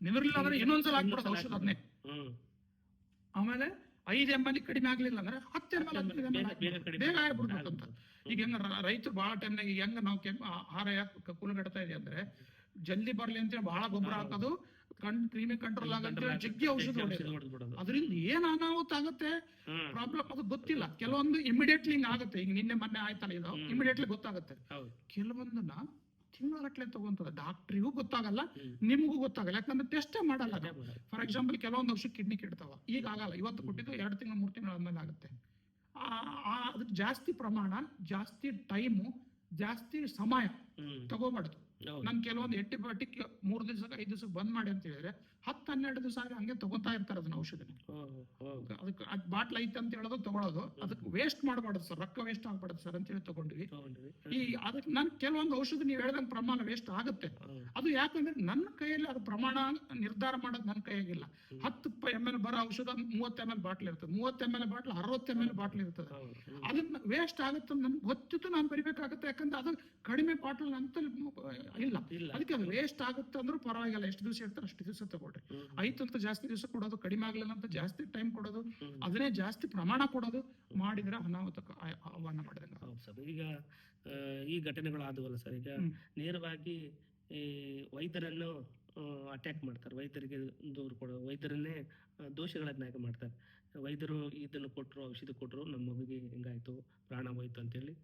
ನಿಂದಿರ್ಲಿಲ್ಲ ಅಂದ್ರೆ ಇನ್ನೊಂದ್ಸಲ ಹಾಕ್ಬಿಡೋದು ಔಷಧ ಅದನ್ನೇ. ಆಮೇಲೆ ಐದ್ ಎಂ ಎಲ್ ಕಡಿಮೆ ಆಗ್ಲಿಲ್ಲ ಅಂದ್ರೆ ಹತ್ತು ಎಂ ಎಲ್ ಬೇಗ- ಆಗ್ಬಿಡ್ಬೇಕಂತ. ಈಗ ಹೆಂಗ ರೈತರು ಬಹಳ ಟೈಮ್ನಾಗ ಹೆಂಗ ನಾವು ಕೆಂಪ ಆಹಾರ ಯಾಕೆ ಕುಲಗಡ್ತಾ ಇದೆ ಅಂದ್ರೆ ಜಲ್ದಿ ಬರ್ಲಿ ಅಂತೇಳಿ ಬಹಳ ಗೊಬ್ಬರ. ಹಾಕೋದು ಕಣ್ ಕ್ರಿಮಿ ಕಂಟ್ರೋಲ್ ಆಗಂತ ಕಂಟ್ರೋಲ್ ಜಗ್ಗಿ ಔಷಧ. ಅದರಿಂದ ಏನ್ ಅನಾಹುತ ಆಗುತ್ತೆ? ಪ್ರಾಬ್ಲಮ್ ಅದು ಗೊತ್ತಿಲ್ಲ. ಕೆಲವೊಂದು ಇಮಿಡಿಯೇಟ್ಲಿ ಹಿಂಗ್ ಆಗುತ್ತೆ. ಈಗ ನಿನ್ನೆ ಮೊನ್ನೆ ಆಯ್ತಲ್ಲ ಇದು? ಇಮಿಡಿಯೇಟ್ಲಿ ಗೊತ್ತಾಗುತ್ತೆ. ಕೆಲವೊಂದನ್ನ ತಿಂಗಳಗಟ್ಲೆ ತಗೊಂತದ ಡಾಕ್ಟ್ರಿಗೂ ಗೊತ್ತಾಗಲ್ಲ. ನಿಮಗೂ ಗೊತ್ತಾಗಲ್ಲ. ಯಾಕಂದ್ರೆ ಟೆಸ್ಟೇ ಮಾಡಲ್ಲ ಫಾರ್ ಎಕ್ಸಾಂಪಲ್ ಕೆಲವೊಂದು ವರ್ಷ ಕಿಡ್ನಿ ಕೆಡ್ತಾವ ಈಗ ಆಗಲ್ಲ. ಇವತ್ತು ಕೊಟ್ಟಿದ್ದು ಎರಡು ತಿಂಗಳು ಮೂರು ತಿಂಗಳು ಆದ್ಮೇಲೆ ಆಗುತ್ತೆ. ಅದ್ರ ಜಾಸ್ತಿ ಪ್ರಮಾಣ ಜಾಸ್ತಿ ಟೈಮು ಜಾಸ್ತಿ ಸಮಯ. ತಗೋಬಾರ್ದು. ಹೌದು. ಕೆಲವೊಂದು ಹೆಟ್ಟಿ ಪಾಟಿ ಮೂರ್ ದಿವ್ಸಕ್ಕೆ ಐದು ದಿವಸಕ್ಕೆ ಬಂದ್ ಮಾಡಿ ಅಂತ ಹೇಳಿದ್ರೆ ಹತ್ತು ಹನ್ನೆರಡು ದಿವಸ ಆಗಿ ಹಂಗೆ ತಗೋತಾ ಇರ್ತಾರೆ ಅದನ್ನ ಔಷಧಿನ. ಅದಕ್ಕೆ ಅದ್ ಬಾಟ್ಲ್ ಐತೆ ಅಂತ ಹೇಳೋದು ತಗೊಳ್ಳೋದು ಅದಕ್ಕೆ ವೇಸ್ಟ್ ಮಾಡಬಾರ್ದು ಸರ್ ರೊಕ್ಕ ವೇಸ್ಟ್ ಆಗ್ಬಾರ್ದು ಸರ್ ಅಂತ ಹೇಳಿ ತಗೊಂಡ್ವಿ. ಈ ಅದಕ್ಕೆ ನನ್ ಕೆಲವೊಂದು ಔಷಧಿ ನೀವು ಹೇಳ್ದಂಗೆ ಪ್ರಮಾಣ ವೇಸ್ಟ್ ಆಗುತ್ತೆ. ಅದು ಯಾಕಂದ್ರೆ ನನ್ನ ಕೈಯಲ್ಲಿ ಅದು ಪ್ರಮಾಣ ನಿರ್ಧಾರ ಮಾಡೋದು ನನ್ನ ಕೈಯಾಗಿಲ್ಲ. ಹತ್ತು ಎಂ ಎಲ್ ಬರೋ ಔಷಧ ಮೂವತ್ತು ಎಂ ಎಲ್ ಬಾಟ್ಲ್ ಇರ್ತದೆ. ಮೂವತ್ತು ಎಂ ಎಲ್ ಬಾಟ್ಲ್ ಅರವತ್ತು ಎಂ ಎಲ್ ಬಾಟ್ಲ್ ಇರ್ತದೆ. ಅದನ್ನ ವೇಸ್ಟ್ ಆಗುತ್ತೆ ನನ್ ನನ್ಗೆ ಗೊತ್ತಿತ್ತು ನಾನು ಬರಿಬೇಕಾಗುತ್ತೆ. ಯಾಕಂದ್ರೆ ಅದು ಕಡಿಮೆ ಬಾಟ್ಲ್ ಅಂತ ಇಲ್ಲ. ಅದಕ್ಕೆ ಅದು ವೇಸ್ಟ್ ಆಗುತ್ತೆ ಅಂದ್ರೂ ಪರವಾಗಿಲ್ಲ. ಎಷ್ಟು ದಿವಸ ಇರ್ತಾರೆ ಅಷ್ಟು ದಿವಸ ತಗೊಳ್ರಿ ಐತು ಅಂತ ಜಾಸ್ತಿ ದಿವಸ ಕೊಡೋದು ಕಡಿಮೆ ಆಗ್ಲಿಲ್ಲ ಅಂತ ಜಾಸ್ತಿ ಟೈಮ್ ಕೊಡೋದು. ಅದನ್ನೇ ಜಾಸ್ತಿ ಪ್ರಮಾಣ ಕೊಡೋದು ಮಾಡಿದ್ರೆ ಅನಾಹುತಕ್ಕೆ ಆಹ್ವಾನ ಮಾಡಿದಂಗೆ ಹೌದು ಸರ್. ಈಗ ಈ ಘಟನೆಗಳು ಆದವಲ್ಲ ಸರ್. ಈಗ ನೇರವಾಗಿ ಈ ವೈದ್ಯರನ್ನು ಅಟ್ಯಾಕ್ ಮಾಡ್ತಾರೆ. ವೈದ್ಯರಿಗೆ ದೂರು ಕೊಡೋ ವೈದ್ಯರನ್ನೇ ದೋಷಗಳನ್ನಾಗಿ ಮಾಡ್ತಾರೆ. ವೈದ್ಯರು ಇದನ್ನು ಕೊಟ್ಟರು ಔಷಧಿ ಕೊಟ್ಟರು ನಮ್ಮ ಮಗುಗೆ ಹಿಂಗಾಯ್ತು ಪ್ರಾಣ ಹೋಯ್ತು ಅಂತೇಳಿ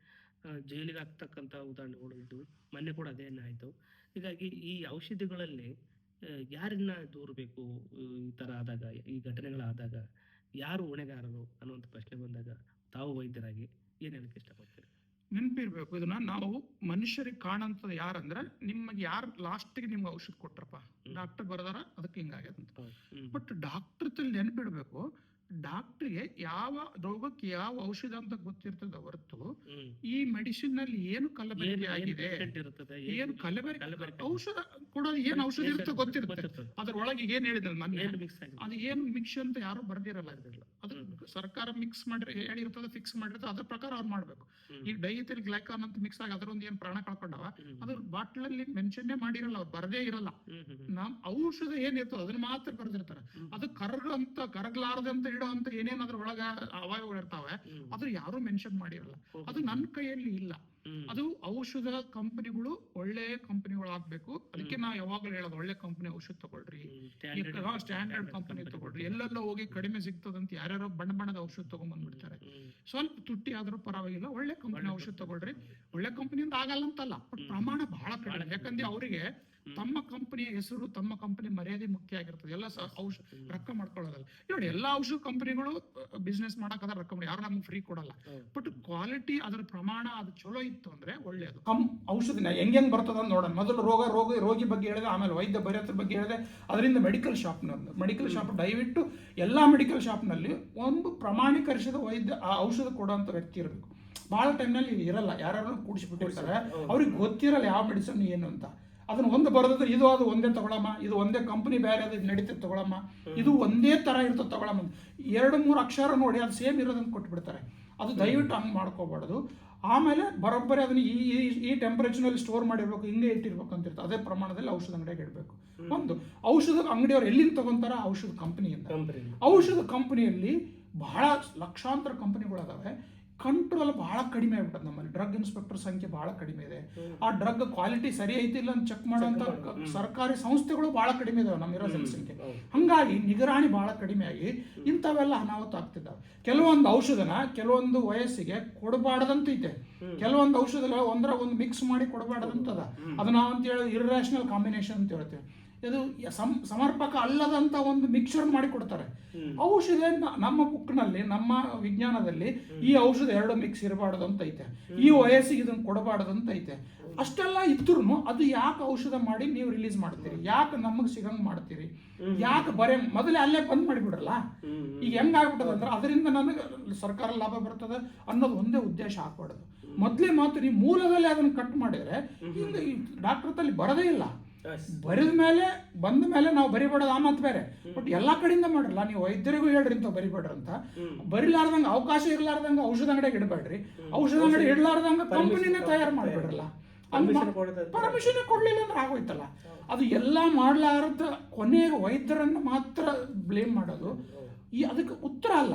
ಜೈಲಿಗೆ ಆಗ್ತಕ್ಕಂಥ ಉದಾಹರಣೆಗಳು ಇದ್ದವು ಮೊನ್ನೆ ಕೂಡ ಅದೇನೇ ಆಯಿತು. ಹೀಗಾಗಿ ಈ ಔಷಧಿಗಳಲ್ಲಿ ಯಾರನ್ನ ದೂರಬೇಕು ಈ ಥರ ಆದಾಗ ಈ ಘಟನೆಗಳಾದಾಗ ಯಾರು ಹೊಣೆಗಾರರು ಅನ್ನುವಂಥ ಪ್ರಶ್ನೆ ಬಂದಾಗ ತಾವು ವೈದ್ಯರಾಗಿ ಏನು ಹೇಳಕ್ಕೆ ಇಷ್ಟಪಡ್ತೀರಿ? ನೆನಪಿರ್ಬೇಕು ಇದನ್ನ ನಾವು ಮನುಷ್ಯರಿಗೆ ಕಾಣಂತದ ಯಾರಂದ್ರ ನಿಮಗೆ ಯಾರು ಲಾಸ್ಟ್ಗೆ ನಿಮ್ಗೆ ಔಷಧ ಕೊಟ್ರಪ್ಪ. ಡಾಕ್ಟರ್ ಬರ್ದಾರ ಅದಕ್ಕೆ ಹಿಂಗಾಗ್ಯದ ಅಂತ ಬಟ್ ಡಾಕ್ಟರ್ ತಲ್ಲಿ ನೆನಪಿಡ್ಬೇಕು ಡಾಕ್ಟರ್ಗೆ ಯಾವ ರೋಗಕ್ಕೆ ಯಾವ ಔಷಧ ಅಂತ ಗೊತ್ತಿರ್ತದ ಹೊರತು ಈ ಮೆಡಿಸಿನ್ನಲ್ಲಿ ಏನು ಕಲಬೆರಕೆ ಆಗಿದೆ? ಏನು ಕಲಬೆರಿ ಕಲಬೆರಕೆ ಔಷಧ ಕೂಡ ಏನ್ ಔಷಧ ಇರುತ್ತೆ ಗೊತ್ತಿರುತ್ತೆ. ಅದ್ರ ಒಳಗೆ ಏನ್ ಹೇಳಿದ್ರೆ ನಾನು ಏನ್ mix ಆಗಿದೆ? ಅದು ಏನು ಮಿಕ್ಸ್ ಅಂತ ಯಾರು ಬರ್ದಿರಲ್ಲ ಇದ್ರಲ್ಲಿ. ಅದು ಸರ್ಕಾರ ಮಿಕ್ಸ್ ಮಾಡಿ ಹೇಳಿರ್ತದ ಫಿಕ್ಸ್ ಮಾಡಿರ್ತದೆ ಅದ್ರ ಪ್ರಕಾರ ಅವ್ರು ಮಾಡ್ಬೇಕು ಈ ಡೈಥಿಲ್ ಗ್ಲೈಕಾನ್ ಅಂತ ಮಿಕ್ಸ್ ಆಗಿ ಅದರೊಂದು ಏನ್ ಪ್ರಾಣ ಕಳ್ಕೊಂಡವ ಅದ್ರ ಬಾಟ್ಲ್ ಅಲ್ಲಿ ಮೆನ್ಷನ್ನೇ ಮಾಡಿರಲ್ಲ ಅವ್ರು ಬರದೇ ಇರಲ್ಲ. ನಮ್ ಔಷಧ ಏನಿರ್ತದ ಅದನ್ನ ಮಾತ್ರ ಬರ್ದಿರ್ತಾರೆ. ಅದು ಕರಗಂತ ಕರಗಲಾರದಂತ ಇಡೋ ಅಂತ ಏನೇನ್ ಅದ್ರ ಒಳಗ ಅವಯವಗಳು ಇರ್ತಾವೆ ಹ್ಮ್. ಯಾರು ಮೆನ್ಷನ್ ಮಾಡಿರಲ್ಲ ಅದು ನನ್ನ ಕೈಯಲ್ಲಿ ಇಲ್ಲ. ಅದು ಔಷಧ ಕಂಪನಿಗಳು ಒಳ್ಳೆ ಕಂಪನಿಗಳು ಆಗ್ಬೇಕು ಅದಕ್ಕೆ ನಾವು ಯಾವಾಗಲೂ ಹೇಳೋದು ಒಳ್ಳೆ ಕಂಪನಿ ಔಷಧ ತಗೊಳ್ರಿ. ಸ್ಟ್ಯಾಂಡರ್ಡ್ ಕಂಪನಿ ತಗೊಳ್ರಿ. ಎಲ್ಲೆಲ್ಲ ಹೋಗಿ ಕಡಿಮೆ ಸಿಗ್ತದಂತ ಯಾರ್ಯಾರೋ ಬಣ್ಣ ಬಣ್ಣದ ಔಷಧ ತಗೊಂಡ್ಬಂದ್ಬಿಡ್ತಾರೆ ಸ್ವಲ್ಪ ತುಟ್ಟಿ ಆದ್ರೂ ಪರವಾಗಿಲ್ಲ ಒಳ್ಳೆ ಕಂಪನಿ ಔಷಧ ತಗೊಳ್ರಿ. ಒಳ್ಳೆ ಕಂಪನಿಯಿಂದ ಆಗಲ್ಲ ಅಂತಲ್ಲ ಬಟ್. ಪ್ರಮಾಣ ಬಹಳ ಕಡಿಮೆ. ಯಾಕಂದ್ರೆ ಅವರಿಗೆ. ತಮ್ಮ ಕಂಪನಿಯ ಹೆಸರು ತಮ್ಮ ಕಂಪನಿ ಮರ್ಯಾದೆ ಮುಖ್ಯ ಆಗಿರ್ತದೆ. ಎಲ್ಲ ಸ- ಔಷಧ. ರೊಕ್ಕ ಮಾಡ್ಕೊಳ್ಳೋದಲ್ಲ. ನೋಡಿ ಎಲ್ಲಾ ಔಷಧ ಕಂಪನಿಗಳು ಬಿಸ್ನೆಸ್ ಮಾಡಕ್ ರೊಕ್ಕ ಮಾಡಿ. ಯಾರು ನಮ್ಗೆ ಫ್ರೀ ಕೊಡಲ್ಲ. ಬಟ್ ಕ್ವಾಲಿಟಿ ಅದ್ರ ಪ್ರಮಾಣ ಅದು ಚಲೋ ಇತ್ತು ಅಂದ್ರೆ ಒಳ್ಳೇದು. ಕಂ ಔಷಧಿನ ಹೆಂಗ್ ಹೆಂಗ್ ಬರ್ತದ ಅಂತ ನೋಡೋಣ. ಮೊದಲು ರೋಗ ರೋಗ ರೋಗಿ ಬಗ್ಗೆ ಹೇಳಿದೆ ಆಮೇಲೆ ವೈದ್ಯ ಬರೆಯೋದ್ರ ಬಗ್ಗೆ ಹೇಳಿದೆ. ಅದರಿಂದ ಮೆಡಿಕಲ್ ಶಾಪ್ನ ಮೆಡಿಕಲ್ ಶಾಪ್ ದಯವಿಟ್ಟು ಎಲ್ಲಾ ಮೆಡಿಕಲ್ ಶಾಪ್ನಲ್ಲಿ ಒಂದು ಪ್ರಮಾಣೀಕರಿಸಿದ ವೈದ್ಯ ಆ ಔಷಧ ಕೊಡುವಂತ ವ್ಯಕ್ತಿ ಇರಬೇಕು. ಬಹಳ ಟೈಮ್ನಲ್ಲಿ ಇರಲ್ಲ. ಯಾರು ಕೂಡಿಸಿಬಿಟ್ಟಿರ್ತಾರೆ. ಬಿಟ್ಟಿರ್ತಾರೆ ಅವ್ರಿಗೆ ಗೊತ್ತಿರಲ್ಲ ಯಾವ ಮೆಡಿಸನ್ ಏನು ಅಂತ. ಅದನ್ನ ಒಂದು ಬರೋದ್ರೆ ಇದು ಅದು ಒಂದೇ ತಗೊಳಮ್ಮ ಇದು ಒಂದೇ ಕಂಪನಿ ಬೇರೆ ಅದು ಇದು ನಡೀತದೆ ತಗೊಳಮ್ಮ. ಇದು ಒಂದೇ ತರ ಇರ್ತದೆ ತಗೊಳಮ್ಮ ಎರಡು ಮೂರು ಅಕ್ಷರ ನೋಡಿ ಅದು ಸೇಮ್ ಇರೋದನ್ನು ಕೊಟ್ಬಿಡ್ತಾರೆ. ಅದು ದಯವಿಟ್ಟು ಹಂಗೆ ಮಾಡ್ಕೋಬಾರ್ದು. ಆಮೇಲೆ ಬರೋಬ್ಬರಿ ಅದನ್ನ ಈ ಈ- ಟೆಂಪರೇಚರ್ನಲ್ಲಿ ಸ್ಟೋರ್ ಮಾಡಿರ್ಬೇಕು ಹಿಂಗೆ ಇಟ್ಟಿರ್ಬೇಕು ಅಂತ ಇರ್ತದೆ. ಅದೇ ಪ್ರಮಾಣದಲ್ಲಿ ಔಷಧ ಅಂಗಡಿಯಾಗ ಇಡಬೇಕು. ಒಂದು ಔಷಧ ಅಂಗಡಿಯವ್ರು ಎಲ್ಲಿಂದ ತಗೊಂತಾರ? ಔಷಧ ಕಂಪನಿಯಿಂದ. ಔಷಧ ಕಂಪನಿಯಲ್ಲಿ ಬಹಳ ಲಕ್ಷಾಂತರ ಕಂಪನಿಗಳು ಅದಾವೆ ಕಂಟ್ರೋಲ್ ಬಹಳ ಕಡಿಮೆ ಆಗ್ಬಿಟ್ಟದ ನಮ್ಮಲ್ಲಿ. ಡ್ರಗ್ ಇನ್ಸ್ಪೆಕ್ಟರ್ ಸಂಖ್ಯೆ ಬಹಳ ಕಡಿಮೆ ಇದೆ. ಆ ಡ್ರಗ್ ಕ್ವಾಲಿಟಿ ಸರಿ ಐತಿ ಇಲ್ಲ ಅಂತ ಚೆಕ್ ಮಾಡುವಂತ ಸರ್ಕಾರಿ ಸಂಸ್ಥೆಗಳು ಬಹಳ ಕಡಿಮೆ ಇದಾವೆ ನಮ್ಮಿರೋ ಜನಸಂಖ್ಯೆ. ಹಂಗಾಗಿ ನಿಗರಾಣಿ ಬಹಳ ಕಡಿಮೆ ಆಗಿ ಇಂಥವೆಲ್ಲ ಅನಾಹುತ ಆಗ್ತಿದ್ದಾವೆ. ಕೆಲವೊಂದು ಔಷಧನ ಕೆಲವೊಂದು ವಯಸ್ಸಿಗೆ ಕೊಡಬಾರ್ದಂತೈತೆ ಕೆಲವೊಂದು ಔಷಧಗಳ ಒಂದ್ರ ಒಂದು ಮಿಕ್ಸ್ ಮಾಡಿ ಕೊಡಬಾರ್ದಂತದ. ಅದು ನಾವು ಅಂತ ಹೇಳಿ ಇರ್ರಾಷನಲ್ ಕಾಂಬಿನೇಷನ್ ಅಂತ ಹೇಳ್ತೇವೆ. ಇದು ಸಮ್- ಸಮರ್ಪಕ ಅಲ್ಲದಂತ ಒಂದು ಮಿಕ್ಸರ್ ಮಾಡಿ ಕೊಡ್ತಾರೆ ಹ್ಮ್. ಔಷಧ ನಮ್ಮ ಬುಕ್ನಲ್ಲಿ ನಮ್ಮ ವಿಜ್ಞಾನದಲ್ಲಿ ಈ ಔಷಧ ಎರಡು ಮಿಕ್ಸ್ ಇರಬಾರ್ದು ಅಂತ ಐತೆ ಈ ವಯಸ್ಸಿಗೆ ಇದನ್ನ ಕೊಡಬಾರ್ದು ಅಂತ ಐತೆ ಅಷ್ಟೆಲ್ಲ ಇದ್ರೂ ಅದು ಯಾಕೆ ಔಷಧ ಮಾಡಿ ನೀವು ರಿಲೀಸ್ ಮಾಡ್ತೀರಿ? ಯಾಕೆ ನಮಗೆ ಸಿಗಂಗ್ ಮಾಡ್ತೀರಿ? ಯಾಕೆ ಬರೇ ಮೊದಲೇ ಅಲ್ಲೇ ಬಂದ್ ಮಾಡಿಬಿಡ್ರಲ್ಲ. ಈಗ ಹೆಂಗ್ ಆಗ್ಬಿಟ್ಟದ ಅಂದ್ರೆ ಅದರಿಂದ ನನಗೆ ಸರ್ಕಾರ ಲಾಭ ಬರ್ತದೆ ಅನ್ನೋದು ಒಂದೇ ಉದ್ದೇಶ ಹಾಕ್ಬಾರ್ದು ಮೊದಲೇ ಮಾತು ನೀವು ಮೂಲದಲ್ಲಿ ಅದನ್ನ ಕಟ್ ಮಾಡಿದ್ರೆ ಡಾಕ್ಟರ್ ತಲ್ಲಿ ಬರೋದೇ ಇಲ್ಲ. ಬರೆದ ಮೇಲೆ ಬಂದ ಮೇಲೆ ನಾವು ಬರಿಬೇಡೋದು ಆ ಮಾತು ಬೇರೆ. ಬಟ್ ಎಲ್ಲಾ ಕಡೆಯಿಂದ ಮಾಡಿರಲ್ಲ ನೀವು ವೈದ್ಯರಿಗೂ ಹೇಳ್ರಿ ಅಂತ ಬರಿಬೇಡ್ರಿ ಅಂತ. ಬರಿಲಾರ್ದಂಗ ಅವಕಾಶ ಇರ್ಲಾರ್ದಂಗ ಔಷಧ ಅಂಗಡಿಗೆ ಇಡಬೇಡ್ರಿ. ಔಷಧ ಅಂಗಡಿ ಇಡ್ಲಾರ್ದಂಗ ಕಂಪನಿನೇ ತಯಾರು ಮಾಡ್ಬೇಡ್ರಲ್ಲ. ಪರ್ಮಿಷನ್ ಕೊಡ್ಲಿಲ್ಲ ಅಂದ್ರೆ ಆಗೋಯ್ತಲ್ಲ. ಅದು ಎಲ್ಲ ಮಾಡ್ಲಾರ್ದ ಕೊನೆಗೆ ವೈದ್ಯರನ್ನ ಮಾತ್ರ ಬ್ಲೇಮ್ ಮಾಡೋದು. ಈ ಅದಕ್ಕೆ ಉತ್ತರ ಅಲ್ಲ.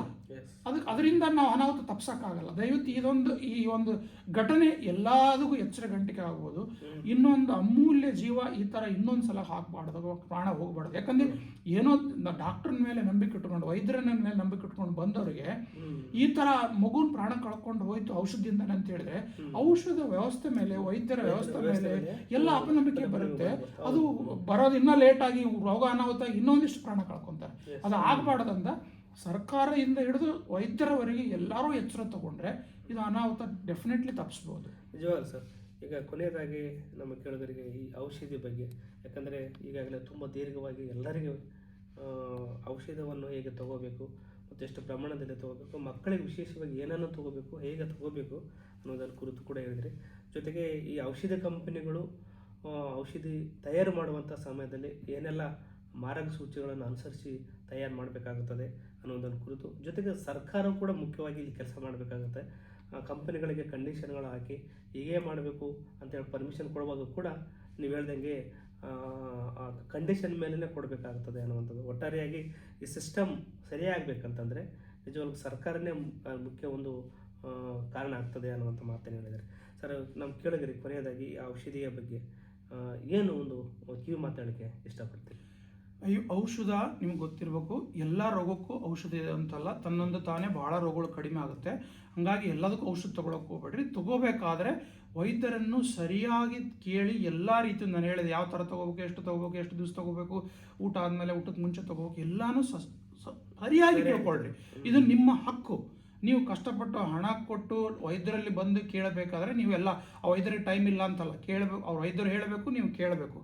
ಅದಕ್ಕೆ ಅದರಿಂದ ನಾವು ಅನಾಹುತ ತಪ್ಸಕ್ಕಾಗಲ್ಲ. ದಯವಿಟ್ಟು ಇದೊಂದು ಈ ಒಂದು ಘಟನೆ ಎಲ್ಲದಕ್ಕೂ ಎಚ್ಚರ ಗಂಟಿಕೆ ಆಗ್ಬೋದು. ಇನ್ನೊಂದು ಅಮೂಲ್ಯ ಜೀವ ಈ ತರ ಇನ್ನೊಂದು ಸಲ ಹಾಕಬಾರ್ದು ಪ್ರಾಣ ಹೋಗ್ಬಾರ್ದು. ಯಾಕಂದ್ರೆ ಏನೋ ಡಾಕ್ಟರ್ ಮೇಲೆ ನಂಬಿಕೆ ಇಟ್ಕೊಂಡು ವೈದ್ಯರ ಮೇಲೆ ನಂಬಿಕೆ ಇಟ್ಕೊಂಡು ಬಂದವರಿಗೆ ಈ ತರ ಮಗುನ ಪ್ರಾಣ ಕಳ್ಕೊಂಡು ಹೋಯ್ತು ಔಷಧಿಯಿಂದ ಅಂತ ಹೇಳಿದ್ರೆ ಔಷಧ ವ್ಯವಸ್ಥೆ ಮೇಲೆ ವೈದ್ಯರ ವ್ಯವಸ್ಥೆ ಮೇಲೆ ಎಲ್ಲ ಅಪನಂಬಿಕೆ ಬರುತ್ತೆ. ಅದು ಬರೋದು ಇನ್ನೂ ಲೇಟಾಗಿ ಆಗಿ ರೋಗ ಅನಾಹುತ ಇನ್ನೊಂದಿಷ್ಟು ಪ್ರಾಣ ಕಳ್ಕೊಂತಾರೆ. ಅದು ಆಗ್ಬಾರ್ದಂದ ಸರ್ಕಾರದಿಂದ ಹಿಡಿದು ವೈದ್ಯರವರೆಗೆ ಎಲ್ಲರೂ ಎಚ್ಚರ ತಗೊಂಡ್ರೆ ಇದು ಅನಾಹುತ ಡೆಫಿನೆಟ್ಲಿ ತಪ್ಪಿಸ್ಬೋದು. ನಿಜವಾಗ ಸರ್. ಈಗ ಕೊನೆಯದಾಗಿ ನಮ್ಮ ಕೇಳಿದರಿಗೆ ಈ ಔಷಧಿ ಬಗ್ಗೆ. ಯಾಕಂದರೆ ಈಗಾಗಲೇ ತುಂಬ ದೀರ್ಘವಾಗಿ ಎಲ್ಲರಿಗೂ ಔಷಧವನ್ನು ಹೇಗೆ ತಗೋಬೇಕು ಮತ್ತು ಎಷ್ಟು ಪ್ರಮಾಣದಲ್ಲಿ ತಗೋಬೇಕು, ಮಕ್ಕಳಿಗೆ ವಿಶೇಷವಾಗಿ ಏನನ್ನು ತಗೋಬೇಕು, ಹೇಗೆ ತಗೋಬೇಕು ಅನ್ನೋದನ್ನು ಕುರಿತು ಕೂಡ ಹೇಳಿದರೆ. ಜೊತೆಗೆ ಈ ಔಷಧ ಕಂಪನಿಗಳು ಔಷಧಿ ತಯಾರು ಮಾಡುವಂಥ ಸಮಯದಲ್ಲಿ ಏನೆಲ್ಲ ಮಾರ್ಗಸೂಚಿಗಳನ್ನು ಅನುಸರಿಸಿ ತಯಾರು ಮಾಡಬೇಕಾಗುತ್ತದೆ ಅನ್ನೋದರ ಕುರಿತು ಜೊತೆಗೆ ಸರ್ಕಾರವು ಕೂಡ ಮುಖ್ಯವಾಗಿ ಇಲ್ಲಿ ಕೆಲಸ ಮಾಡಬೇಕಾಗುತ್ತೆ. ಕಂಪನಿಗಳಿಗೆ ಕಂಡೀಷನ್ಗಳು ಹಾಕಿ ಹೀಗೆ ಮಾಡಬೇಕು ಅಂತೇಳಿ ಪರ್ಮಿಷನ್ ಕೊಡುವಾಗ ಕೂಡ ನೀವು ಹೇಳ್ದಂಗೆ ಕಂಡೀಷನ್ ಮೇಲೇ ಕೊಡಬೇಕಾಗುತ್ತದೆ ಅನ್ನುವಂಥದ್ದು. ಒಟ್ಟಾರೆಯಾಗಿ ಈ ಸಿಸ್ಟಮ್ ಸರಿಯಾಗಬೇಕಂತಂದರೆ ನಿಜವಾಗ್ಲೂ ಸರ್ಕಾರನೇ ಮುಖ್ಯ ಒಂದು ಕಾರಣ ಆಗ್ತದೆ ಅನ್ನುವಂಥ ಮಾತನ್ನು ಹೇಳಿದ್ದಾರೆ. ಸರ್ ನಮ್ಮ ಕೇಳಿದ್ರಿ ಕೊನೆಯದಾಗಿ ಈ ಔಷಧಿಯ ಬಗ್ಗೆ. ಏನು ಒಂದು ಕಿವಿ ಮಾತಾಡಲಿಕ್ಕೆ ಇಷ್ಟಪಡ್ತೀವಿ ಈ ಔಷಧ ನಿಮ್ಗೆ ಗೊತ್ತಿರಬೇಕು ಎಲ್ಲ ರೋಗಕ್ಕೂ ಔಷಧ ಇದೆ ಅಂತಲ್ಲ ತನ್ನೊಂದು ತಾನೇ ಬಹಳ ರೋಗಗಳು ಕಡಿಮೆ ಆಗುತ್ತೆ. ಹಂಗಾಗಿ ಎಲ್ಲದಕ್ಕೂ ಔಷಧ ತಗೊಳಕ್ ಹೋಗ್ಬೇಡ್ರಿ. ತಗೋಬೇಕಾದ್ರೆ ವೈದ್ಯರನ್ನು ಸರಿಯಾಗಿ ಕೇಳಿ ಎಲ್ಲ ರೀತಿ ನಾನು ಹೇಳಿದೆ ಯಾವ ಥರ ತಗೋಬೇಕು ಎಷ್ಟು ತಗೋಬೇಕು ಎಷ್ಟು ದಿವಸ ತಗೋಬೇಕು ಊಟ ಆದಮೇಲೆ ಊಟಕ್ಕೆ ಮುಂಚೆ ತಗೋಬೇಕು ಎಲ್ಲಾನು ಸ ಸ- ಸರಿಯಾಗಿ ಕೇಳ್ಕೊಳ್ರಿ ಇದು ನಿಮ್ಮ ಹಕ್ಕು. ನೀವು ಕಷ್ಟಪಟ್ಟು ಹಣ ಕೊಟ್ಟು ವೈದ್ಯರಲ್ಲಿ ಬಂದು ಕೇಳಬೇಕಾದ್ರೆ ನೀವೆಲ್ಲ ಆ ವೈದ್ಯರಿಗೆ ಟೈಮ್ ಇಲ್ಲ ಅಂತಲ್ಲ ಕೇಳಬೇಕು ಅವ್ರ ವೈದ್ಯರು ಹೇಳಬೇಕು ನೀವು ಕೇಳಬೇಕು.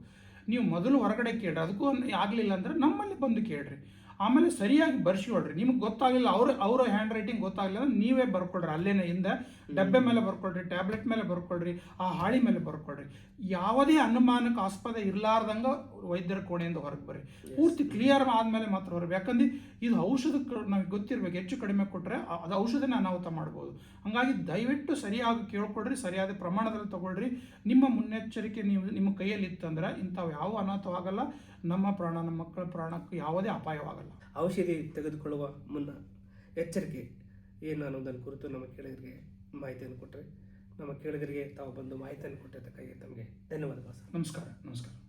ನೀವು ಮೊದಲು ಹೊರಗಡೆ ಕೇಳ್ರಿ. ಅದಕ್ಕೂ ಆಗಲಿಲ್ಲ ಅಂದ್ರೆ ನಮ್ಮಲ್ಲಿ ಬಂದು ಕೇಳ್ರಿ. ಆಮೇಲೆ ಸರಿಯಾಗಿ ಬರ್ಸ್ಕೊಳ್ರಿ ನಿಮ್ಗೆ ಗೊತ್ತಾಗಲಿಲ್ಲ ಅವ್ರ ಅವರ ಹ್ಯಾಂಡ್ ರೈಟಿಂಗ್ ಗೊತ್ತಾಗಲಿಲ್ಲ ಅಂದ್ರೆ ನೀವೇ ಬರ್ಕೊಳ್ರಿ ಅಲ್ಲೇನೆ ಹಿಂದೆ ಡಬ್ಬೆ ಮೇಲೆ ಬರ್ಕೊಳ್ರಿ ಟ್ಯಾಬ್ಲೆಟ್ ಮೇಲೆ ಬರ್ಕೊಳ್ರಿ ಆ ಹಾಳಿ ಮೇಲೆ ಬರ್ಕೊಳ್ರಿ ಯಾವುದೇ ಅನುಮಾನಕ್ಕೆ ಆಸ್ಪದ ಇರಲಾರ್ದಂಗ ವೈದ್ಯರ ಕೋಣೆಯಿಂದ ಹೊರಗೆ ಬರ್ರಿ. ಪೂರ್ತಿ ಕ್ಲಿಯರ್ ಆದಮೇಲೆ ಮಾತ್ರ ಹೊರಬೇಕು ಯಾಕಂದ್ರೆ ಇದು ಔಷಧ ನಮಗೆ ಗೊತ್ತಿರ್ಬೇಕು ಹೆಚ್ಚು ಕಡಿಮೆ ಕೊಟ್ಟರೆ ಅದು ಔಷಧನ ಅನಾಹುತ ಮಾಡ್ಬೋದು. ಹಂಗಾಗಿ ದಯವಿಟ್ಟು ಸರಿಯಾಗಿ ಕೇಳ್ಕೊಳ್ರಿ ಸರಿಯಾದ ಪ್ರಮಾಣದಲ್ಲಿ ತಗೊಳ್ರಿ. ನಿಮ್ಮ ಮುನ್ನೆಚ್ಚರಿಕೆ ನೀವು ನಿಮ್ಮ ಕೈಯಲ್ಲಿ ಇತ್ತಂದ್ರೆ ಇಂಥವು ಯಾವ ಅನಾಹುತವಾಗಲ್ಲ. ನಮ್ಮ ಪ್ರಾಣ ನಮ್ಮ ಮಕ್ಕಳ ಪ್ರಾಣಕ್ಕೂ ಯಾವುದೇ ಅಪಾಯವಾಗಲ್ಲ. ಔಷಧಿ ತೆಗೆದುಕೊಳ್ಳುವ ಮುನ್ನ ಎಚ್ಚರಿಕೆ ಏನು ಅನ್ನೋದನ್ನು ಕುರಿತು ನಮ್ಮ ಕೇಳಿದ್ರಿಗೆ ಮಾಹಿತಿಯನ್ನು ಕೊಟ್ಟರೆ ನಮ್ಮ ಕೇಳಿಗರಿಗೆ ತಾವು ಬಂದು ಮಾಹಿತಿಯನ್ನು ಕೊಟ್ಟಿದ್ದಕ್ಕಾಗಿ ತಮಗೆ ಧನ್ಯವಾದಗಳು ಸರ್. ನಮಸ್ಕಾರ ನಮಸ್ಕಾರ.